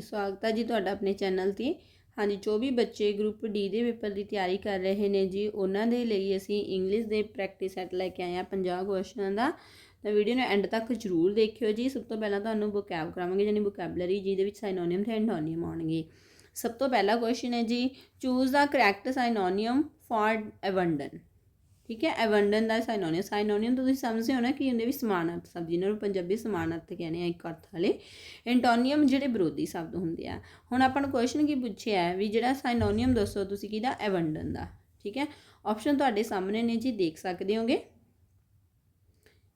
ਸਵਾਗਤ ਹੈ ਜੀ ਤੁਹਾਡਾ ਆਪਣੇ ਚੈਨਲ ਤੇ। ਹਾਂਜੀ, ਜੋ ਵੀ ਬੱਚੇ ਗਰੁੱਪ ਡੀ ਦੇ ਪੇਪਰ ਦੀ ਤਿਆਰੀ ਕਰ ਰਹੇ ਨੇ ਜੀ, ਉਹਨਾਂ ਦੇ ਲਈ ਅਸੀਂ ਇੰਗਲਿਸ਼ ਦੇ ਪ੍ਰੈਕਟਿਸ ਸੈੱਟ ਲੈ ਕੇ ਆਏ ਆ 50 ਕੁਐਸਚਨਾਂ ਦਾ। ਤਾਂ ਵੀਡੀਓ ਨੂੰ ਐਂਡ ਤੱਕ ਜ਼ਰੂਰ ਦੇਖਿਓ ਜੀ। ਸਭ ਤੋਂ ਪਹਿਲਾਂ ਤੁਹਾਨੂੰ ਵੋਕੈਬ ਕਰਾਵਾਂਗੇ ਯਾਨੀ ਵੋਕੈਬਲਰੀ ਜਿਹਦੇ ਵਿੱਚ ਸਾਈਨੋਨੀਅਮ ਤੇ ਐਂਟੋਨੀਅਮ ਆਉਣਗੇ। ਸਭ ਤੋਂ ਪਹਿਲਾ ਕੁਐਸਚਨ ਹੈ ਜੀ choose the correct synonym for abandon ਠੀਕ ਹੈ ਅਬੰਡਨ ਦਾ ਸਾਇਨੋਨੀਅਮ ਸਾਇਨੋਨੀਅਮ ਤੁਸੀਂ ਸਮਝਦੇ ਹੋ ਨਾ ਕਿ ਇਹਦੇ ਵੀ ਸਮਾਨ ਅਰਥ ਸ਼ਬਦ ਜਿਹਨਾਂ ਨੂੰ ਪੰਜਾਬੀ ਸਮਾਨ ਅਰਥ ਕਹਿੰਦੇ ਆ, ਇੱਕ ਅਰਥ ਵਾਲੇ। ਐਂਟੋਨੀਅਮ ਜਿਹੜੇ ਵਿਰੋਧੀ ਸ਼ਬਦ ਹੁੰਦੇ ਆ। ਹੁਣ ਆਪਾਂ ਨੂੰ ਕੁਐਸਚਨ ਕੀ ਪੁੱਛਿਆ ਹੈ ਵੀ ਜਿਹੜਾ ਸਾਇਨੋਨੀਅਮ ਦੱਸੋ ਤੁਸੀਂ ਕਿਹਦਾ? ਅਬੰਡਨ ਦਾ। ਠੀਕ ਹੈ ਆਪਸ਼ਨ ਤੁਹਾਡੇ ਸਾਹਮਣੇ ਨੇ ਜੀ, ਦੇਖ ਸਕਦੇ ਹੋਗੇ।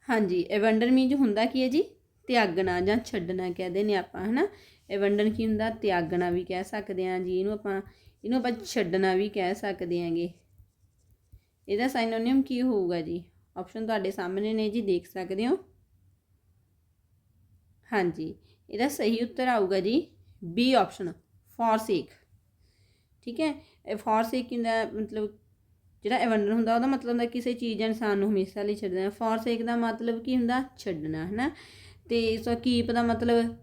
ਹਾਂਜੀ ਐਵੰਡਰ ਮੀਨਜ ਹੁੰਦਾ ਕੀ ਹੈ ਜੀ? ਤਿਆਗਣਾ ਜਾਂ ਛੱਡਣਾ ਕਹਦੇ ਨੇ ਆਪਾਂ, ਹਨਾ? ਐਵੰਡਨ ਕੀ ਹੁੰਦਾ? ਤਿਆਗਣਾ ਵੀ ਕਹਿ ਸਕਦੇ ਹਾਂ ਜੀ, ਇਹਨੂੰ ਆਪਾਂ ਇਹਨੂੰ ਆਪਾਂ ਛੱਡਣਾ ਵੀ ਕਹਿ ਸਕਦੇ ਹਾਂਗੇ। ਇਹਦਾ ਸਾਈਨੋਨੀਅਮ ਕੀ ਹੋਊਗਾ ਜੀ? ਆਪਸ਼ਨ ਤੁਹਾਡੇ ਸਾਹਮਣੇ ਨੇ ਜੀ, ਦੇਖ ਸਕਦੇ ਹੋ। ਹਾਂਜੀ, ਇਹਦਾ ਸਹੀ ਉੱਤਰ ਆਊਗਾ ਜੀ ਬੀ ਆਪਸ਼ਨ ਫੋਰਸੇਕ ਠੀਕ ਹੈ? ਫੋਰਸੇਕ ਦਾ ਮਤਲਬ ਜਿਹੜਾ ਐਵੰਡਰ ਹੁੰਦਾ, ਉਹਦਾ ਮਤਲਬ ਹੁੰਦਾ ਕਿਸੇ ਚੀਜ਼ ਜਾਂ ਇਨਸਾਨ ਨੂੰ ਹਮੇਸ਼ਾ ਲਈ ਛੱਡਣਾ। ਫੋਰਸੇਕ ਦਾ ਮਤਲਬ ਕੀ ਹੁੰਦਾ? ਛੱਡਣਾ ਹੈ ਤੇ ਸੋ ਕੀਪ ਦਾ ਮਤਲਬ,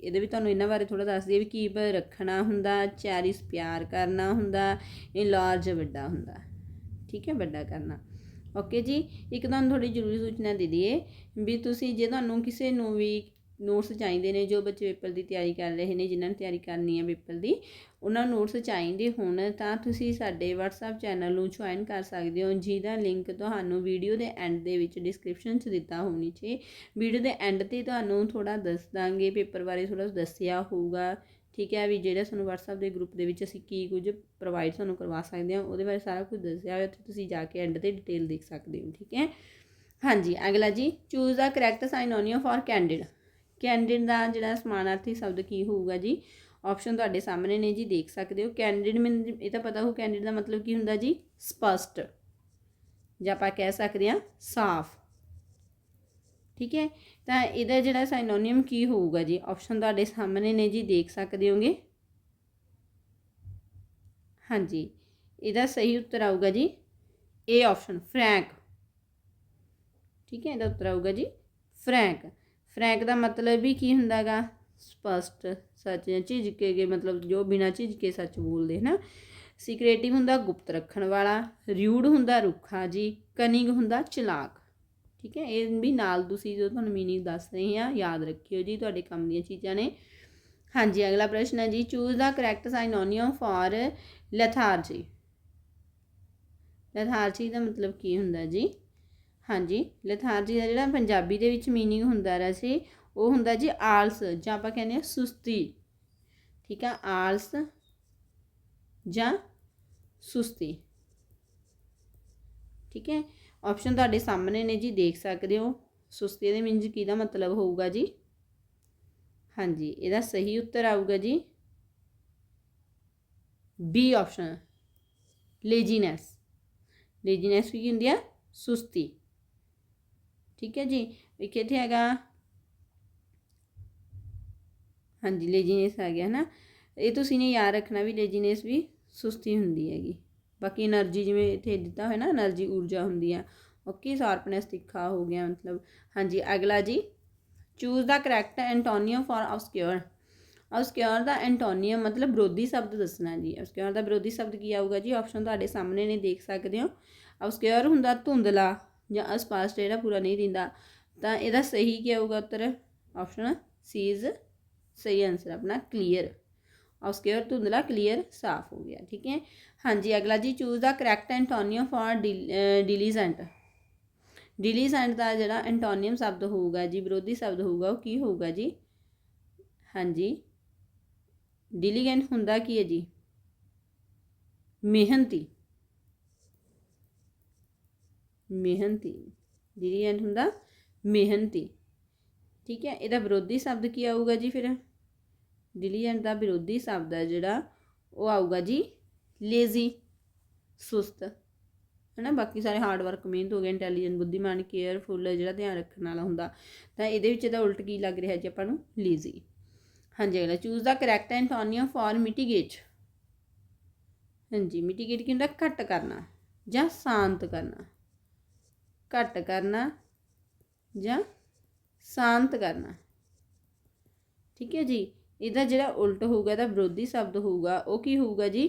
ਇਹਦੇ ਵੀ ਤੁਹਾਨੂੰ ਇਹਨਾਂ ਬਾਰੇ ਥੋੜਾ ਦੱਸ ਦਈਏ ਵੀ ਕੀਪ ਰੱਖਣਾ ਹੁੰਦਾ ਚੈਰਿਸ ਪਿਆਰ ਕਰਨਾ ਹੁੰਦਾ ਇਹ ਲਾਰਜ ਵੱਡਾ ਹੁੰਦਾ। ਠੀਕ ਹੈ, ਵੱਡਾ ਕਰਨਾ। ਓਕੇ ਜੀ, ਇੱਕ ਤੁਹਾਨੂੰ ਥੋੜੀ ਜ਼ਰੂਰੀ ਸੂਚਨਾ ਦੇ ਦਈਏ ਵੀ ਤੁਸੀਂ ਜੇ ਤੁਹਾਨੂੰ ਕਿਸੇ ਨੂੰ ਵੀ ਨੋਟਸ ਚਾਹੀਦੇ ਨੇ, ਜੋ ਬੱਚੇ ਪੇਪਰ ਦੀ ਤਿਆਰੀ ਕਰ ਰਹੇ ਨੇ, ਜਿਨ੍ਹਾਂ ਨੇ ਤਿਆਰੀ ਕਰਨੀ ਹੈ ਪੇਪਰ ਦੀ, ਉਹਨਾਂ ਨੂੰ ਨੋਟਸ ਚਾਹੀਦੇ ਹੋਣ, ਤਾਂ ਤੁਸੀਂ ਸਾਡੇ WhatsApp ਚੈਨਲ ਨੂੰ ਜੁਆਇਨ ਕਰ ਸਕਦੇ ਹੋ, ਜਿਹਦਾ ਲਿੰਕ ਤੁਹਾਨੂੰ ਵੀਡੀਓ ਦੇ ਐਂਡ ਦੇ ਵਿੱਚ ਡਿਸਕ੍ਰਿਪਸ਼ਨ 'ਚ ਦਿੱਤਾ ਹੋਣੀ ਚਾਹੀਏ ਵੀਡੀਓ ਦੇ ਐਂਡ ਤੇ ਤੁਹਾਨੂੰ ਥੋੜਾ ਦੱਸ ਦਾਂਗੇ, ਪੇਪਰ ਬਾਰੇ ਥੋੜਾ ਦੱਸਿਆ ਹੋਊਗਾ। ਠੀਕ ਹੈ ਵੀ ਜਿਹੜਾ ਸਾਨੂੰ WhatsApp ਦੇ ਗਰੁੱਪ ਦੇ ਵਿੱਚ ਅਸੀਂ ਕੀ ਕੁਝ ਪ੍ਰੋਵਾਈਡ ਸਾਨੂੰ ਕਰਵਾ ਸਕਦੇ ਹਾਂ, ਉਹਦੇ ਬਾਰੇ ਸਾਰਾ ਕੁਝ ਦੱਸਿਆ ਹੋਇਆ, ਉੱਥੇ ਤੁਸੀਂ ਜਾ ਕੇ ਐਂਡ ਤੇ ਡਿਟੇਲ ਦੇਖ ਸਕਦੇ ਹੋ, ਠੀਕ ਹੈ? ਹਾਂਜੀ, ਅਗਲਾ ਜੀ choose the correct synonym for candid candid ਦਾ ਜਿਹੜਾ ਸਮਾਨਾਰਥੀ ਸ਼ਬਦ ਕੀ ਹੋਊਗਾ ਜੀ? ਆਪਸ਼ਨ ਤੁਹਾਡੇ ਸਾਹਮਣੇ ਨੇ ਜੀ, ਦੇਖ ਸਕਦੇ ਹੋ। ਕੈਂਡਿਡ ਮੈਨੂੰ ਇਹ ਤਾਂ ਪਤਾ ਹੋ ਕੈਂਡਿਡ ਦਾ ਮਤਲਬ ਕੀ ਹੁੰਦਾ ਜੀ? ਸਪਸ਼ਟ। ਜਾਂ ਆਪਾਂ ਕਹਿ ਸਕਦੇ ਹਾਂ, ਸਾਫ਼। ਠੀਕ ਹੈ? ਤਾਂ ਇਹਦਾ ਜਿਹੜਾ ਸਾਈਨੋਨੀਅਮ ਕੀ ਹੋਊਗਾ ਜੀ? ਆਪਸ਼ਨ ਤੁਹਾਡੇ ਸਾਹਮਣੇ ਨੇ ਜੀ, ਦੇਖ ਸਕਦੇ ਹੋਗੇ? ਹਾਂਜੀ, ਇਹਦਾ ਸਹੀ ਉੱਤਰ ਆਊਗਾ ਜੀ ਏ ਆਪਸ਼ਨ ਫਰੈਂਕ ਠੀਕ ਹੈ, ਇਹਦਾ ਉੱਤਰ ਆਊਗਾ ਜੀ ਫਰੈਂਕ ਫਰੈਂਕ ਦਾ ਮਤਲਬ ਵੀ ਕੀ ਹੁੰਦਾਗਾ? ਸਪਸ਼ਟ, ਸੱਚ ਜਾਂ ਝਿਜਕੇ ਕੇ, ਮਤਲਬ ਜੋ ਬਿਨਾਂ ਝਿਜਕੇ ਸੱਚ ਬੋਲਦੇ ਨਾ ਸੀਕ੍ਰੇਟਿਵ ਹੁੰਦਾ ਗੁਪਤ ਰੱਖਣ ਵਾਲਾ ਰਿਊਡ ਹੁੰਦਾ ਰੁੱਖਾ ਜੀ ਕਨਿੰਗ ਹੁੰਦਾ ਚਲਾਕ। ਠੀਕ ਹੈ? ਇਹ ਵੀ ਨਾਲ ਤੁਸੀਂ ਜੋ ਤੁਹਾਨੂੰ ਮੀਨਿੰਗ ਦੱਸ ਰਹੇ ਹਾਂ, ਯਾਦ ਰੱਖਿਓ ਜੀ ਤੁਹਾਡੇ ਕੰਮ ਦੀਆਂ ਚੀਜ਼ਾਂ ਨੇ। ਹਾਂਜੀ, ਅਗਲਾ ਪ੍ਰਸ਼ਨ ਹੈ ਜੀ choose the correct synonym for lethargy lethargy ਦਾ ਮਤਲਬ ਕੀ ਹੁੰਦਾ ਜੀ? ਹਾਂਜੀ ਲੈਥਾਰਜੀ ਦਾ ਜਿਹੜਾ ਪੰਜਾਬੀ ਦੇ ਵਿੱਚ ਮੀਨਿੰਗ ਹੁੰਦਾ ਰਿਹਾ ਸੀ, ਉਹ ਹੁੰਦਾ ਜੀ ਆਲਸ, ਜਾਂ ਆਪਾਂ ਕਹਿੰਦੇ ਆ ਸੁਸਤੀ। ਠੀਕ ਆ? ਆਲਸ ਜਾਂ ਸੁਸਤੀ। ਠੀਕ ਹੈ? ਆਪਸ਼ਨ ਤੁਹਾਡੇ ਸਾਹਮਣੇ ਨੇ ਜੀ, ਦੇਖ ਸਕਦੇ ਹੋ। ਸੁਸਤੀ ਦੇ ਮੀਨਜ਼ ਕੀ ਦਾ ਮਤਲਬ ਹੋਊਗਾ ਜੀ? ਹਾਂਜੀ, ਇਹਦਾ ਸਹੀ ਉੱਤਰ ਆਊਗਾ ਜੀ। ਬੀ ਆਪਸ਼ਨ ਲੇਜੀਨੈਸ ਲੇਜੀਨੈਸ ਕੀ ਹੁੰਦੀ ਆ? ਸੁਸਤੀ। ਠੀਕ ਹੈ ਜੀ? ਇਹ ਕਿੱਥੇ ਹੈਗਾ। ਹਾਂਜੀ ਲੇਜੀਨੈਸ ਆ ਗਿਆ ਨਾ ਇਹ ਤੁਸੀਂ ਨੇ ਯਾਦ ਰੱਖਣਾ ਵੀ ਲੇਜੀਨੈਸ ਵੀ ਸੁਸਤੀ ਹੁੰਦੀ ਹੈਗੀ। ਬਾਕੀ એનર્ਜੀ ਜਿਵੇਂ ਇੱਥੇ ਦਿੱਤਾ ਹੋਇਆ ਨਾ, એનર્ਜੀ ਊਰਜਾ ਹੁੰਦੀ ਆ, ਓਕੇ, ਸ਼ਾਰਪਨੈਸ ਤਿੱਖਾ ਹੋ ਗਿਆ ਮਤਲਬ। ਹਾਂਜੀ, ਅਗਲਾ ਜੀ। Choose the correct antonym for obscure obscure the antonym ਮਤਲਬ ਵਿਰੋਧੀ ਸ਼ਬਦ ਦੱਸਣਾ ਜੀ। ਆਬਸਕਿਓਰ ਦਾ ਵਿਰੋਧੀ ਸ਼ਬਦ ਕੀ ਆਊਗਾ ਜੀ? ਆਪਸ਼ਨ ਤੁਹਾਡੇ ਸਾਹਮਣੇ ਨੇ, ਦੇਖ ਸਕਦੇ ਹੋ। ਆਬਸਕਿਓਰ ਹੁੰਦਾ ਧੁੰਦਲਾ ਜਾਂ ਅਸਪਸ਼ਟ, ਜਿਹੜਾ ਪੂਰਾ ਨਹੀਂ ਦਿੰਦਾ। ਤਾਂ ਇਹਦਾ ਸਹੀ ਕੀ ਆਊਗਾ ਉੱਤਰ? ਆਪਸ਼ਨ ਸੀ ਇਜ਼ ਸਹੀ ਆਨਸਰ ਆਪਣਾ ਕਲੀਅਰ ਆਬਸਕਿਓਰ ਧੁੰਦਲਾ ਕਲੀਅਰ ਸਾਫ਼ ਹੋ ਗਿਆ ਠੀਕ ਹੈ ਹਾਂਜੀ ਅਗਲਾ ਜੀ choose the correct antonym for diligent diligent ਦਾ ਜਿਹੜਾ ਐਂਟੋਨੀਅਮ ਸ਼ਬਦ ਹੋਊਗਾ ਜੀ ਵਿਰੋਧੀ ਸ਼ਬਦ ਹੋਊਗਾ ਉਹ ਕੀ ਹੋਊਗਾ ਜੀ ਹਾਂਜੀ ਡਿਲੀਗੈਂਟ ਹੁੰਦਾ ਕੀ ਹੈ ਜੀ ਮਿਹਨਤੀ ਮਿਹਨਤੀ ਡਿਲੀਜੈਂਟ ਹੁੰਦਾ ਮਿਹਨਤੀ ਠੀਕ ਹੈ ਇਹਦਾ ਵਿਰੋਧੀ ਸ਼ਬਦ ਕੀ ਆਊਗਾ ਜੀ ਫਿਰ ਡਿਲੀਜੈਂਟ ਦਾ ਵਿਰੋਧੀ ਸ਼ਬਦ ਹੈ ਜਿਹੜਾ ਉਹ ਆਊਗਾ ਜੀ ਲੇਜ਼ੀ ਸੁਸਤ। ਹਨਾ, ਬਾਕੀ ਸਾਰੇ ਹਾਰਡ ਵਰਕ ਮਿਹਨਤ ਹੋ ਗਿਆ ਇੰਟੈਲੀਜੈਂਟ ਬੁੱਧੀਮਾਨ ਕੇਅਰਫੁੱਲ ਜਿਹੜਾ ਧਿਆਨ ਰੱਖਣ ਵਾਲਾ ਹੁੰਦਾ, ਤਾਂ ਇਹਦੇ ਵਿੱਚ ਇਹਦਾ ਉਲਟ ਕੀ ਲੱਗ ਰਿਹਾ ਜੀ ਆਪਾਂ ਨੂੰ? ਲੇਜ਼ੀ ਹਾਂਜੀ, ਅਗਲਾ choose the correct antonym for mitigate ਹਾਂਜੀ ਮਿਟੀਗੇਟ ਕੀ ਹੁੰਦਾ? ਘੱਟ ਕਰਨਾ ਜਾਂ ਸ਼ਾਂਤ ਕਰਨਾ? ਘੱਟ ਕਰਨਾ ਜਾਂ ਸ਼ਾਂਤ ਕਰਨਾ? ਠੀਕ ਹੈ ਜੀ? ਇਹਦਾ ਜਿਹੜਾ ਉਲਟ ਹੋਊਗਾ, ਇਹਦਾ ਵਿਰੋਧੀ ਸ਼ਬਦ ਹੋਊਗਾ, ਉਹ ਕੀ ਹੋਊਗਾ ਜੀ?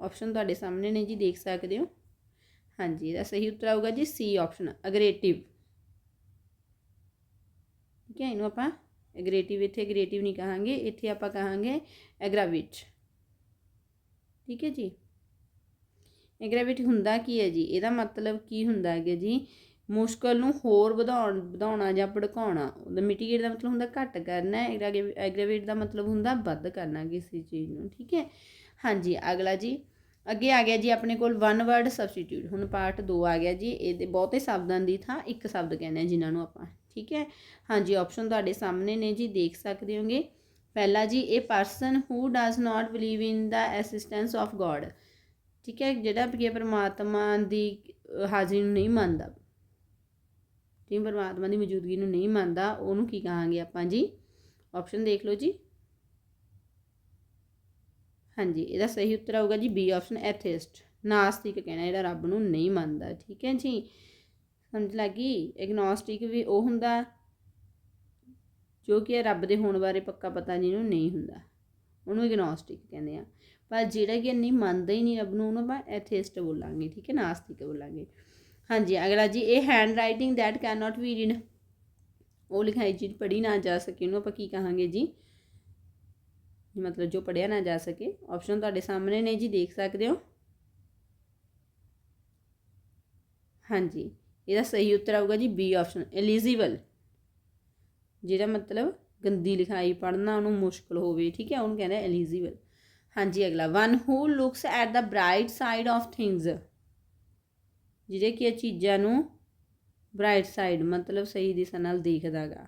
ਆਪਸ਼ਨ ਤੁਹਾਡੇ ਸਾਹਮਣੇ ਨੇ ਜੀ, ਦੇਖ ਸਕਦੇ ਹੋ। ਹਾਂਜੀ, ਇਹਦਾ ਸਹੀ ਉੱਤਰ ਆਊਗਾ ਜੀ ਸੀ ਆਪਸ਼ਨ ਅਗਰੇਟਿਵ ਠੀਕ ਹੈ, ਇਹਨੂੰ ਆਪਾਂ ਐਗਰੇਟਿਵ ਇੱਥੇ ਅਗਰੇਟਿਵ ਨਹੀਂ ਕਹਾਂਗੇ, ਇੱਥੇ ਆਪਾਂ ਕਹਾਂਗੇ ਐਗਰਾਵਿਟ ਠੀਕ ਹੈ ਜੀ? ਐਗਰਾਵਿਟ ਹੁੰਦਾ ਕੀ ਹੈ ਜੀ? ਇਹਦਾ ਮਤਲਬ ਕੀ ਹੁੰਦਾ ਹੈਗਾ ਜੀ? ਮੁਸ਼ਕਲ ਨੂੰ ਹੋਰ ਵਧਾਉਣ, ਵਧਾਉਣਾ ਜਾਂ ਭੜਕਾਉਣਾ, ਉਹਦਾ ਮਿਟੀਗੇਟ ਦਾ ਮਤਲਬ ਹੁੰਦਾ ਘੱਟ ਕਰਨਾ ਐਗਰਾਵੇਟ ਦਾ ਮਤਲਬ ਹੁੰਦਾ ਵੱਧ ਕਰਨਾ ਕਿਸੇ ਚੀਜ਼ ਨੂੰ, ਠੀਕ ਹੈ? ਹਾਂਜੀ, ਅਗਲਾ ਜੀ, ਅੱਗੇ ਆ ਗਿਆ ਜੀ ਆਪਣੇ ਕੋਲ ਵਨ ਵਰਡ ਸਬਸਟੀਟਿਊਟ ਹੁਣ ਪਾਰਟ 2 ਆ ਗਿਆ ਜੀ, ਇਹਦੇ ਬਹੁਤੇ ਸ਼ਬਦਾਂ ਦੀ ਥਾਂ ਇੱਕ ਸ਼ਬਦ ਕਹਿੰਦੇ ਜਿਨ੍ਹਾਂ ਨੂੰ ਆਪਾਂ, ਠੀਕ ਹੈ? ਹਾਂਜੀ ਆਪਸ਼ਨ ਤੁਹਾਡੇ ਸਾਹਮਣੇ ਨੇ ਜੀ, ਦੇਖ ਸਕਦੇ ਹੋਗੇ। ਪਹਿਲਾ ਜੀ ਇਹ person who does not believe in the assistance of God ਠੀਕ ਹੈ? ਜਿਹੜਾ ਕਿ ਪਰਮਾਤਮਾ ਦੀ ਹਾਜ਼ਰੀ ਨੂੰ ਨਹੀਂ ਮੰਨਦਾ। ਜਿਵੇਂ ਪਰਮਾਤਮਾ ਦੀ ਮੌਜੂਦਗੀ ਨੂੰ ਨਹੀਂ ਮੰਨਦਾ, ਉਹਨੂੰ ਕੀ ਕਹਾਂਗੇ ਆਪਾਂ ਜੀ? ਆਪਸ਼ਨ ਦੇਖ ਲਓ ਜੀ। ਹਾਂਜੀ, ਇਹਦਾ ਸਹੀ ਉੱਤਰ ਆਊਗਾ ਜੀ ਬੀ ਆਪਸ਼ਨ ਐਥਿਸਟ ਨਾਸਤਿਕ ਕਹਿਣਾ, ਜਿਹੜਾ ਰੱਬ ਨੂੰ ਨਹੀਂ ਮੰਨਦਾ, ਠੀਕ ਹੈ ਜੀ? ਸਮਝ ਲੱਗੀ? ਐਗਨੋਸਟਿਕ ਵੀ ਉਹ ਹੁੰਦਾ, ਜੋ ਕਿ ਰੱਬ ਦੇ ਹੋਣ ਬਾਰੇ ਪੱਕਾ ਪਤਾ ਜਿਹਨੂੰ ਨਹੀਂ ਹੁੰਦਾ। ਉਹਨੂੰ ਐਗਨੋਸਟਿਕ ਕਹਿੰਦੇ ਆ। ਪਰ ਜਿਹੜਾ ਕਿ ਨਹੀਂ ਮੰਨਦਾ ਹੀ ਨਹੀਂ ਰੱਬ ਨੂੰ, ਉਹਨੂੰ ਆਪਾਂ ਐਥਿਸਟ ਬੋਲਾਂਗੇ, ਠੀਕ ਹੈ? ਨਾਸਤਿਕ ਬੋਲਾਂਗੇ। ਹਾਂਜੀ, ਅਗਲਾ ਜੀ, ਇਹ handwriting that can not be read ਉਹ ਲਿਖਾਈ ਚੀਜ਼ ਪੜ੍ਹੀ ਨਾ ਜਾ ਸਕੇ। ਉਹਨੂੰ ਆਪਾਂ ਕੀ ਕਹਾਂਗੇ ਜੀ? ਮਤਲਬ ਜੋ ਪੜਿਆ ਨਾ ਜਾ ਸਕੇ। ਆਪਸ਼ਨ ਤੁਹਾਡੇ ਸਾਹਮਣੇ ਨੇ ਜੀ, ਦੇਖ ਸਕਦੇ ਹੋ। ਹਾਂਜੀ, ਇਹਦਾ ਸਹੀ ਉੱਤਰ ਆਊਗਾ ਜੀ ਬੀ ਆਪਸ਼ਨ ਐਲੀਜੀਬਲ ਜਿਹੜਾ ਮਤਲਬ ਗੰਦੀ ਲਿਖਾਈ ਪੜ੍ਹਨਾ ਉਹਨੂੰ ਮੁਸ਼ਕਲ ਹੋਵੇ, ਠੀਕ ਹੈ, ਉਹਨੂੰ ਕਹਿੰਦੇ ਐਲੀਜੀਬਲ ਹਾਂਜੀ, ਅਗਲਾ one who looks at the bright side of things ਜਿਹੜੇ ਕਿ ਇਹ ਚੀਜ਼ਾਂ ਨੂੰ ਬ੍ਰਾਈਟ ਸਾਈਡ ਮਤਲਬ ਸਹੀ ਦਿਸ਼ਾ ਨਾਲ ਦੇਖਦਾਗਾ।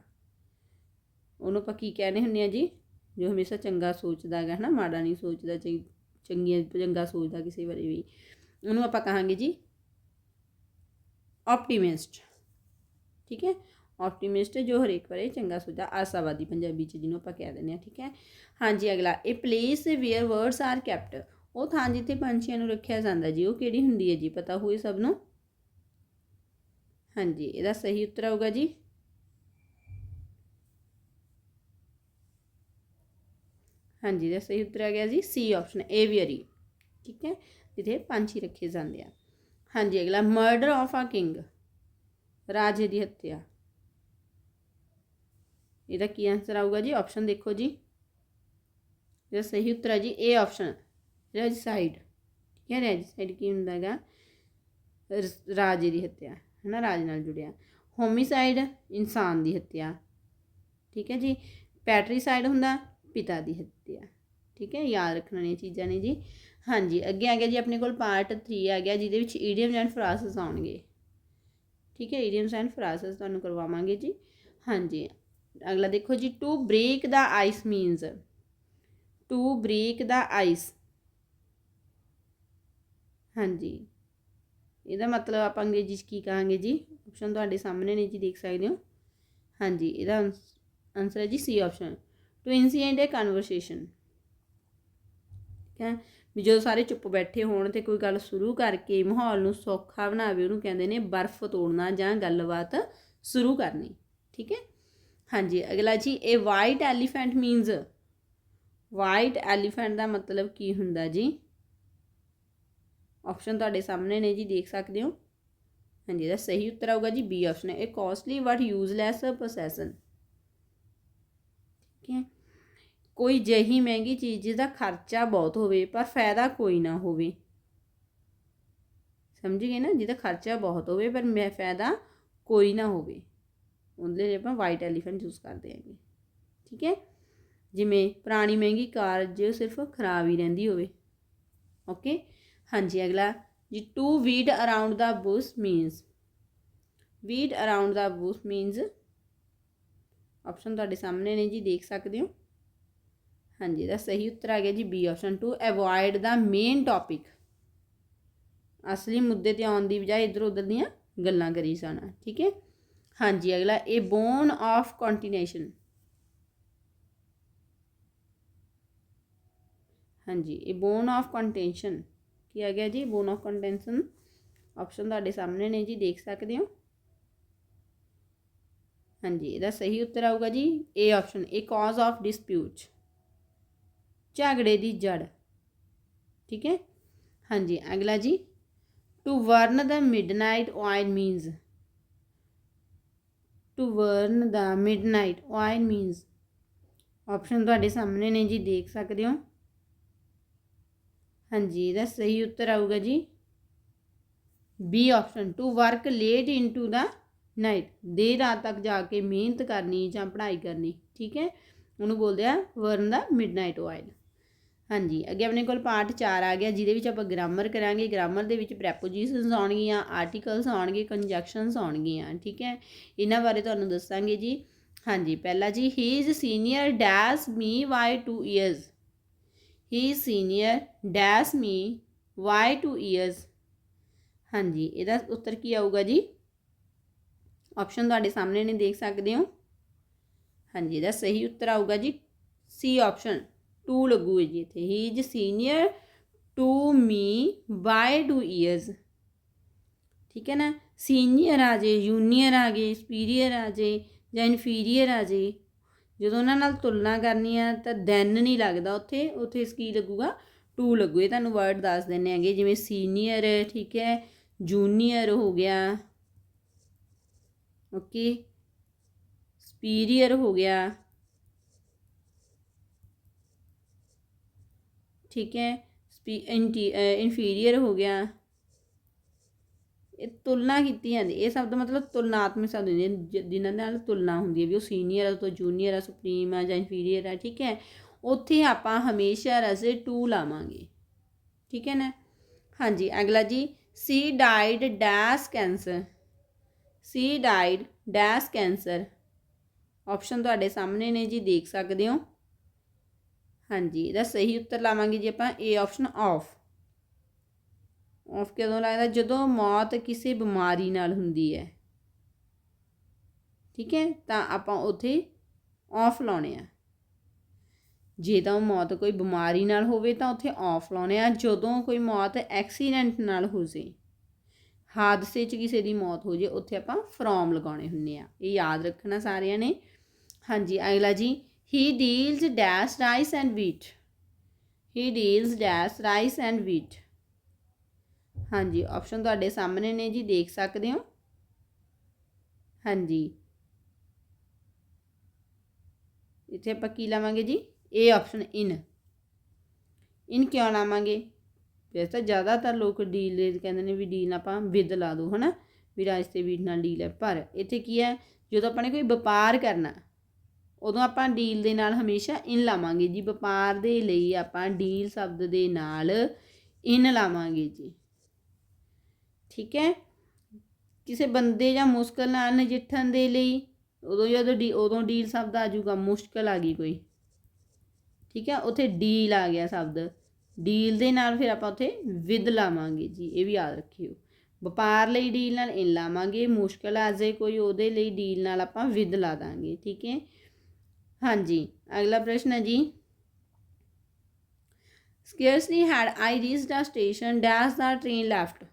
ਉਹਨੂੰ ਆਪਾਂ ਕੀ ਕਹਿੰਦੇ ਹੁੰਦੇ ਆ ਜੀ? ਜੋ ਹਮੇਸ਼ਾ ਚੰਗਾ ਸੋਚਦਾ ਹੈਗਾ ਹਨਾ? ਮਾੜਾ ਨਹੀਂ ਸੋਚਦਾ, ਚੰ- ਚੰਗੀਆਂ, ਚੰਗਾ ਸੋਚਦਾ ਕਿਸੇ ਬਾਰੇ ਵੀ। ਉਹਨੂੰ ਆਪਾਂ ਕਹਾਂਗੇ ਜੀ ਆਪਟੀਮਿਸਟ ਠੀਕ ਹੈ? ਆਪਟੀਮਿਸਟ ਜੋ ਹਰੇਕ ਬਾਰੇ ਚੰਗਾ ਸੋਚਦਾ, ਆਸਾਵਾਦੀ ਪੰਜਾਬੀ ਚ ਜਿਹਨੂੰ ਆਪਾਂ ਕਹਿ ਦਿੰਦੇ ਆ, ਠੀਕ ਹੈ? ਹਾਂਜੀ, ਅਗਲਾ। ਇਹ place where words are kept ਉਹ ਥਾਂ ਜਿੱਥੇ ਪੰਛੀਆਂ ਨੂੰ ਰੱਖਿਆ ਜਾਂਦਾ ਜੀ, ਉਹ ਕਿਹੜੀ ਹੁੰਦੀ ਹੈ ਜੀ? ਪਤਾ ਹੋਈ ਸਭ ਨੂੰ? ਹਾਂਜੀ, ਇਹਦਾ ਸਹੀ ਉੱਤਰ ਆਊਗਾ ਜੀ। ਹਾਂਜੀ, ਇਹਦਾ ਸਹੀ ਉੱਤਰ ਆ ਗਿਆ ਜੀ ਸੀ ਆਪਸ਼ਨ ਏਵੀਅਰੀ ਠੀਕ ਹੈ? ਜਿੱਥੇ ਪੰਛੀ ਰੱਖੇ ਜਾਂਦੇ ਆ। ਹਾਂਜੀ, ਅਗਲਾ ਮਰਡਰ ਆਫ ਆ ਕਿੰਗ ਰਾਜੇ ਦੀ ਹੱਤਿਆ। ਇਹਦਾ ਕੀ ਆਨਸਰ ਆਊਗਾ ਜੀ? ਆਪਸ਼ਨ ਦੇਖੋ ਜੀ। ਇਹਦਾ ਸਹੀ ਉੱਤਰ ਹੈ ਜੀ ਏ ਆਪਸ਼ਨ ਰੈਜੀਸਾਈਡ ਠੀਕ ਹੈ ਰੈਜੀਸਾਈਡ ਕੀ ਹੁੰਦਾ ਹੈਗਾ? ਰਾਜੇ ਦੀ ਹੱਤਿਆ। ਹੈ ਨਾ, ਰਾਜ ਨਾਲ ਜੁੜਿਆ। ਹੋਮਿਸਾਈਡ ਇਨਸਾਨ ਦੀ ਹੱਤਿਆ। ਠੀਕ ਹੈ ਜੀ? ਪੈਟਰੀਸਾਈਡ ਹੁੰਦਾ ਪਿਤਾ ਦੀ ਹੱਤਿਆ। ਠੀਕ ਹੈ? ਯਾਦ ਰੱਖਣ ਵਾਲੀਆਂ ਚੀਜ਼ਾਂ ਨੇ ਜੀ। ਹਾਂਜੀ, ਅੱਗੇ ਆ ਗਿਆ ਜੀ, ਆਪਣੇ ਕੋਲ ਪਾਰਟ 3 ਆ ਗਿਆ, ਜਿਹਦੇ ਵਿੱਚ ਈਡੀਅਮਸ ਐਂਡ ਫਰਾਸਸ ਆਉਣਗੇ। ਠੀਕ ਹੈ? ਈਡੀਅਮਸ ਐਂਡ ਫਰਾਸਸ ਤੁਹਾਨੂੰ ਕਰਵਾਵਾਂਗੇ ਜੀ। ਹਾਂਜੀ, ਅਗਲਾ ਦੇਖੋ ਜੀ to break the ice means to break the ice ਹਾਂਜੀ। ਇਹਦਾ ਮਤਲਬ ਆਪਾਂ ਅੰਗਰੇਜ਼ੀ 'ਚ ਕੀ ਕਹਾਂਗੇ ਜੀ? ਆਪਸ਼ਨ ਤੁਹਾਡੇ ਸਾਹਮਣੇ ਨੇ ਜੀ, ਦੇਖ ਸਕਦੇ ਹੋ। ਹਾਂਜੀ, ਇਹਦਾ ਆਨਸਰ ਹੈ ਜੀ C option to initiate a conversation ਠੀਕ ਹੈ? ਵੀ ਜਦੋਂ ਸਾਰੇ ਚੁੱਪ ਬੈਠੇ ਹੋਣ ਤੇ ਕੋਈ ਗੱਲ ਸ਼ੁਰੂ ਕਰਕੇ ਮਾਹੌਲ ਨੂੰ ਸੌਖਾ ਬਣਾਵੇ, ਉਹਨੂੰ ਕਹਿੰਦੇ ਨੇ ਬਰਫ਼ ਤੋੜਨਾ ਜਾਂ ਗੱਲਬਾਤ ਸ਼ੁਰੂ ਕਰਨੀ। ਠੀਕ ਹੈ? ਹਾਂਜੀ, ਅਗਲਾ ਜੀ ਇਹ white elephant means white elephant ਦਾ ਮਤਲਬ ਕੀ ਹੁੰਦਾ ਜੀ? ਆਪਸ਼ਨ ਤੁਹਾਡੇ ਸਾਹਮਣੇ ਨੇ ਜੀ, ਦੇਖ ਸਕਦੇ ਹੋ। ਹਾਂਜੀ, ਇਹਦਾ ਸਹੀ ਉੱਤਰ ਆਊਗਾ ਜੀ ਬੀ ਆਪਸ਼ਨ ਹੈ। ਇਹ ਕਾਸਟਲੀ ਬਟ ਯੂਜ਼ਲੈਸ ਪੋਸੈਸ਼ਨ ਠੀਕ ਹੈ। ਕੋਈ ਜਹੀ ਮਹਿੰਗੀ ਚੀਜ਼ ਜਿਹਦਾ ਖਰਚਾ ਬਹੁਤ ਹੋਵੇ, ਪਰ ਫਾਇਦਾ ਕੋਈ ਨਾ ਹੋਵੇ। ਸਮਝ ਗਏ ਨਾ, ਜਿਹਦਾ ਖਰਚਾ ਬਹੁਤ ਹੋਵੇ, ਪਰ ਮੈਂ ਫਾਇਦਾ ਕੋਈ ਨਾ ਹੋਵੇ। ਉਹਦੇ ਲਈ ਆਪਾਂ ਵਾਈਟ ਐਲੀਫੈਂਟ ਯੂਜ਼ ਕਰਦੇ ਹੈਗੇ। ਠੀਕ ਹੈ। ਜਿਵੇਂ ਪੁਰਾਣੀ ਮਹਿੰਗੀ ਕਾਰ ਜੋ ਸਿਰਫ ਖਰਾਬ ਹੀ ਰਹਿੰਦੀ ਹੋਵੇ। ਓਕੇ ਹਾਂਜੀ, ਅਗਲਾ। ਜੀ to weed around the bush means weed around the bush means option ਤੁਹਾਡੇ ਸਾਹਮਣੇ ਨੇ ਜੀ, ਦੇਖ ਸਕਦੇ ਹੋ। ਹਾਂਜੀ, ਇਹਦਾ ਸਹੀ ਉੱਤਰ ਆ ਗਿਆ ਜੀ B option to avoid the main topic ਅਸਲੀ ਮੁੱਦੇ ਤੇ ਆਉਣ ਦੀ ਬਜਾਏ ਇਧਰ ਉਧਰ ਦੀਆਂ ਗੱਲਾਂ ਕਰੀ ਜਾਣਾ, ਠੀਕ ਹੈ? ਹਾਂਜੀ, ਅਗਲਾ ਇਹ ਬੋਨ ਆਫ ਕੰਟੀਨੇਸ਼ਨ ਹਾਂਜੀ ਇਹ ਬੋਨ ਆਫ ਕੰਟੈਂਸ਼ਨ ਕੀ ਆ ਗਿਆ ਜੀ? ਬੋਨ ਆਫ ਕੰਟੈਂਸ਼ਨ ਆਪਸ਼ਨ ਤੁਹਾਡੇ ਸਾਹਮਣੇ ਨੇ ਜੀ, ਦੇਖ ਸਕਦੇ ਹੋ। ਹਾਂਜੀ, ਇਹਦਾ ਸਹੀ ਉੱਤਰ ਆਊਗਾ ਜੀ A option A cause of dispute ਝਗੜੇ ਦੀ ਜੜ। ਠੀਕ ਹੈ? ਹਾਂਜੀ, ਅਗਲਾ ਜੀ to burn the midnight oil means to burn the midnight oil means option ਤੁਹਾਡੇ ਸਾਹਮਣੇ ਨੇ ਜੀ, ਦੇਖ ਸਕਦੇ ਹੋ। ਹਾਂਜੀ, ਇਹਦਾ ਸਹੀ ਉੱਤਰ ਆਊਗਾ ਜੀ। B option to work late into the night ਦੇਰ ਰਾਤ ਤੱਕ ਜਾ ਕੇ ਮਿਹਨਤ ਕਰਨੀ ਜਾਂ ਪੜ੍ਹਾਈ ਕਰਨੀ, ਠੀਕ ਹੈ? ਉਹਨੂੰ ਬੋਲਦੇ ਆ ਵਰਨ ਦਾ ਮਿਡਨਾਈਟ ਆਇਲ ਹਾਂਜੀ, ਅੱਗੇ ਆਪਣੇ ਕੋਲ ਪਾਰਟ 4 ਆ ਗਿਆ, ਜਿਹਦੇ ਵਿੱਚ ਆਪਾਂ ਗ੍ਰਾਮਰ ਕਰਾਂਗੇ। ਗ੍ਰਾਮਰ ਦੇ ਵਿੱਚ ਪ੍ਰੈਪੋਜੀਸ਼ਨਸ ਆਉਣਗੀਆਂ ਆਰਟੀਕਲਸ ਆਉਣਗੇ ਕੰਜੰਕਸ਼ਨਸ ਆਉਣਗੀਆਂ, ਠੀਕ ਹੈ? ਇਹਨਾਂ ਬਾਰੇ ਤੁਹਾਨੂੰ ਦੱਸਾਂਗੇ ਜੀ। ਹਾਂਜੀ, ਪਹਿਲਾ ਜੀ he is senior dash me by 2 years he senior dash me by 2 years ਹਾਂਜੀ, ਇਹਦਾ ਉੱਤਰ ਕੀ ਆਊਗਾ ਜੀ? ਆਪਸ਼ਨ ਤੁਹਾਡੇ ਸਾਹਮਣੇ ਨੇ, ਦੇਖ ਸਕਦੇ ਹੋ। ਹਾਂਜੀ, ਇਹਦਾ ਸਹੀ ਉੱਤਰ ਆਊਗਾ ਜੀ। ਸੀ ਆਪਸ਼ਨ 2 ਲੱਗੂ ਜੀ ਇੱਥੇ। He is senior to me by 2 years ਠੀਕ ਹੈ ਨਾ? ਸੀਨੀਅਰ ਆ ਜੇ ਜੂਨੀਅਰ ਆ ਗਏ ਸੁਪੀਰੀਅਰ ਆ ਜੇ ਜਾਂ ਇਨਫੀਰੀਅਰ ਆ ਜੇ ਜਦੋਂ ਉਹਨਾਂ ਨਾਲ ਤੁਲਨਾ ਕਰਨੀ ਆ, ਤਾਂ ਦੈਨ ਨਹੀਂ ਲੱਗਦਾ ਉੱਥੇ ਉੱਥੇ ਇਸ ਕੀ ਲੱਗੂਗਾ? ਟੂ ਲੱਗੂ। ਇਹ ਤੁਹਾਨੂੰ ਵਰਡ ਦੱਸ ਦਿੰਨੇ ਹੈਗੇ, ਜਿਵੇਂ ਸੀਨੀਅਰ ਠੀਕ ਹੈ ਜੂਨੀਅਰ ਹੋ ਗਿਆ। ਓਕੇ ਸੁਪੀਰੀਅਰ ਹੋ ਗਿਆ। ਠੀਕ ਹੈ? ਇਨਫੀਰੀਅਰ ਹੋ ਗਿਆ। ਇਹ ਤੁਲਨਾ ਕੀਤੀ ਜਾਂਦੀ ਇਹ ਸ਼ਬਦ ਮਤਲਬ ਤੁਲਨਾਤਮਕ ਸ਼ਬਦ ਹੁੰਦੇ ਨੇ ਜਿ- ਜਿਨ੍ਹਾਂ ਨਾਲ ਤੁਲਨਾ ਹੁੰਦੀ ਹੈ ਵੀ ਉਹ ਸੀਨੀਅਰ ਆ ਤੋਂ ਜੂਨੀਅਰ ਆ ਸੁਪਰੀਮ ਆ ਜਾਂ ਇਨਫੀਰੀਅਰ ਆ, ਠੀਕ ਹੈ? ਉੱਥੇ ਆਪਾਂ ਹਮੇਸ਼ਾ ਰਸੇ ਟੂ ਲਾਵਾਂਗੇ ਠੀਕ ਹੈ ਨਾ? ਹਾਂਜੀ, ਅਗਲਾ ਜੀ she died dash cancer she died dash cancer option ਤੁਹਾਡੇ ਸਾਹਮਣੇ ਨੇ ਜੀ, ਦੇਖ ਸਕਦੇ ਹੋ। ਹਾਂਜੀ, ਇਹਦਾ ਸਹੀ ਉੱਤਰ ਲਾਵਾਂਗੇ ਜੀ ਆਪਾਂ ਏ ਆਪਸ਼ਨ ਆਫ ਔਫ ਕਦੋਂ ਲੱਗਦਾ? ਜਦੋਂ ਮੌਤ ਕਿਸੇ ਬਿਮਾਰੀ ਨਾਲ ਹੁੰਦੀ ਹੈ। ਠੀਕ ਹੈ? ਤਾਂ ਆਪਾਂ ਉੱਥੇ ਔਫ ਲਾਉਣੇ ਆ। ਜੇ ਤਾਂ ਉਹ ਮੌਤ ਕੋਈ ਬਿਮਾਰੀ ਨਾਲ ਹੋਵੇ ਤਾਂ ਉੱਥੇ ਔਫ ਲਾਉਣੇ ਆ। ਜਦੋਂ ਕੋਈ ਮੌਤ ਐਕਸੀਡੈਂਟ ਨਾਲ ਹੋ ਜੇ, ਹਾਦਸੇ 'ਚ ਕਿਸੇ ਦੀ ਮੌਤ ਹੋ ਜੇ, ਉੱਥੇ ਆਪਾਂ ਫਰੋਮ ਲਗਾਉਣੇ ਹੁੰਨੇ ਆ। ਇਹ ਯਾਦ ਰੱਖਣਾ ਸਾਰਿਆਂ ਨੇ। ਹਾਂਜੀ, ਅਗਲਾ ਜੀ। He deals dash rice and wheat he deals dash rice and wheat ਹਾਂਜੀ ਆਪਸ਼ਨ ਤੁਹਾਡੇ ਸਾਹਮਣੇ ਨੇ ਜੀ, ਦੇਖ ਸਕਦੇ ਹੋ। ਹਾਂਜੀ। ਇੱਥੇ ਆਪਾਂ ਕੀ ਲਾਵਾਂਗੇ ਜੀ? ਇਹ ਆਪਸ਼ਨ ਇਨ ਇਨ ਕਿਉਂ ਲਾਵਾਂਗੇ? ਵੈਸੇ ਤਾਂ ਜ਼ਿਆਦਾਤਰ ਲੋਕ ਡੀਲ ਕਹਿੰਦੇ ਨੇ ਵੀ ਡੀਲ ਆਪਾਂ ਵਿਦ ਲਾ ਦੋ, ਹਨਾ? ਵੀ ਰਾਜ ਤੇ ਵੀਟ ਨਾਲ ਡੀਲ ਹੈ, ਪਰ ਇੱਥੇ ਕੀ ਹੈ, ਜਦੋਂ ਆਪਾਂ ਨੇ ਕੋਈ ਵਪਾਰ ਕਰਨਾ, ਉਦੋਂ ਆਪਾਂ ਡੀਲ ਦੇ ਨਾਲ ਹਮੇਸ਼ਾ ਇਨ ਲਾਵਾਂਗੇ ਜੀ। ਵਪਾਰ ਦੇ ਲਈ ਆਪਾਂ ਡੀਲ ਸ਼ਬਦ ਦੇ ਨਾਲ ਇਨ ਲਾਵਾਂਗੇ ਜੀ। ਠੀਕ ਹੈ? ਕਿਸੇ ਬੰਦੇ ਜਾਂ ਮੁਸ਼ਕਲ ਨਾਲ ਨਜਿੱਠਣ ਦੇ ਲਈ ਉਦੋਂ ਜਦੋਂ ਡੀ, ਉਦੋਂ ਡੀਲ ਸ਼ਬਦ ਆ ਜਾਊਗਾ, ਮੁਸ਼ਕਲ ਆ ਗਈ ਕੋਈ। ਠੀਕ ਹੈ? ਉੱਥੇ ਡੀਲ ਆ ਗਿਆ ਸ਼ਬਦ। ਡੀਲ ਦੇ ਨਾਲ ਫਿਰ ਆਪਾਂ ਉੱਥੇ ਵਿਦ ਲਾਵਾਂਗੇ ਜੀ, ਇਹ ਵੀ ਯਾਦ ਰੱਖਿਓ। ਵਪਾਰ ਲਈ ਡੀਲ ਨਾਲ ਇਨ ਲਾਵਾਂਗੇ, ਮੁਸ਼ਕਲ ਆ ਜਾਏ ਕੋਈ ਉਹਦੇ ਲਈ ਡੀਲ ਨਾਲ ਆਪਾਂ ਵਿਦ ਲਾ ਦਾਂਗੇ, ਠੀਕ ਹੈ? ਹਾਂਜੀ, ਅਗਲਾ ਪ੍ਰਸ਼ਨ ਹੈ ਜੀ। Scarcely had I reached the station dash the train left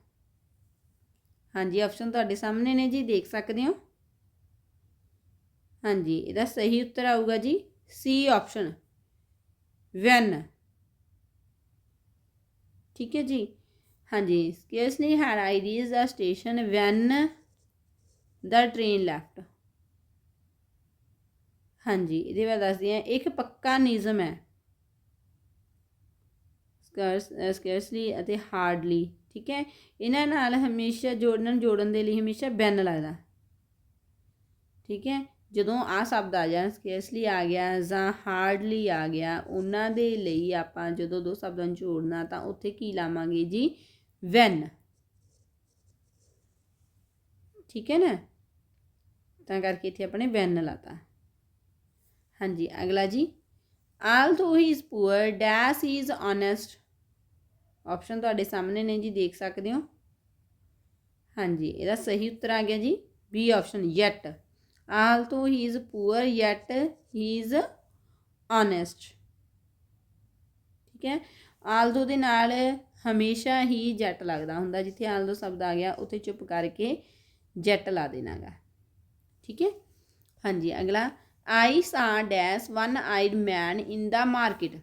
ਹਾਂਜੀ ਆਪਸ਼ਨ ਤੁਹਾਡੇ ਸਾਹਮਣੇ ਨੇ ਜੀ, ਦੇਖ ਸਕਦੇ ਹੋ। ਹਾਂਜੀ, ਇਹਦਾ ਸਹੀ ਉੱਤਰ ਆਊਗਾ ਜੀ ਸੀ ਆਪਸ਼ਨ ਵੈਨ ਠੀਕ ਹੈ ਜੀ। ਹਾਂਜੀ scarcely had I reached the station, when the train left ਹਾਂਜੀ, ਇਹਦੇ ਬਾਰੇ ਦੱਸਦੇ ਹਾਂ, ਇੱਕ ਪੱਕਾ ਨਿਯਮ ਹੈ। ਸਕਰਸ ਸਕਰਸਲੀ ਅਤੇ ਹਾਰਡਲੀ ਠੀਕ ਹੈ? ਇਹਨਾਂ ਨਾਲ ਹਮੇਸ਼ਾ ਜੋੜਨ ਜੋੜਨ ਦੇ ਲਈ ਹਮੇਸ਼ਾ ਬੈਨ ਲੱਗਦਾ। ਠੀਕ ਹੈ? ਜਦੋਂ ਆ ਸ਼ਬਦ ਆ ਜਾਣ ਸਕੇਸਲੀ ਆ ਗਿਆ ਜਾਂ ਹਾਰਡਲੀ ਆ ਗਿਆ, ਉਹਨਾਂ ਦੇ ਲਈ ਆਪਾਂ ਜਦੋਂ ਦੋ ਸ਼ਬਦਾਂ ਨੂੰ ਜੋੜਨਾ ਤਾਂ ਉੱਥੇ ਕੀ ਲਾਵਾਂਗੇ ਜੀ? ਵੈਨ ਠੀਕ ਹੈ ਨਾ? ਤਾਂ ਕਰਕੇ ਇੱਥੇ ਆਪਣੇ ਵੈਨ ਲਾਤਾ। ਹਾਂਜੀ, ਅਗਲਾ ਜੀ। Although he is poor dash he is honest option ਤੁਹਾਡੇ ਸਾਹਮਣੇ ਨੇ ਜੀ, ਦੇਖ ਸਕਦੇ ਹੋ। ਹਾਂਜੀ, ਇਹਦਾ ਸਹੀ ਉੱਤਰ ਆ ਗਿਆ ਜੀ। B option yet although he is poor yet he is honest ਠੀਕ ਹੈ? ਆਲਥੋ ਦੇ ਨਾਲ ਹਮੇਸ਼ਾ ਹੀ ਜੈਟ ਲੱਗਦਾ ਹੁੰਦਾ, ਜਿੱਥੇ ਆਲਥੋ ਸ਼ਬਦ ਆ ਗਿਆ, ਉੱਥੇ ਚੁੱਪ ਕਰਕੇ ਜੈਟ ਲਾ ਦੇਣਾਗਾ। ਠੀਕ ਹੈ? ਹਾਂਜੀ, ਅਗਲਾ। I saw dash one eyed man in the market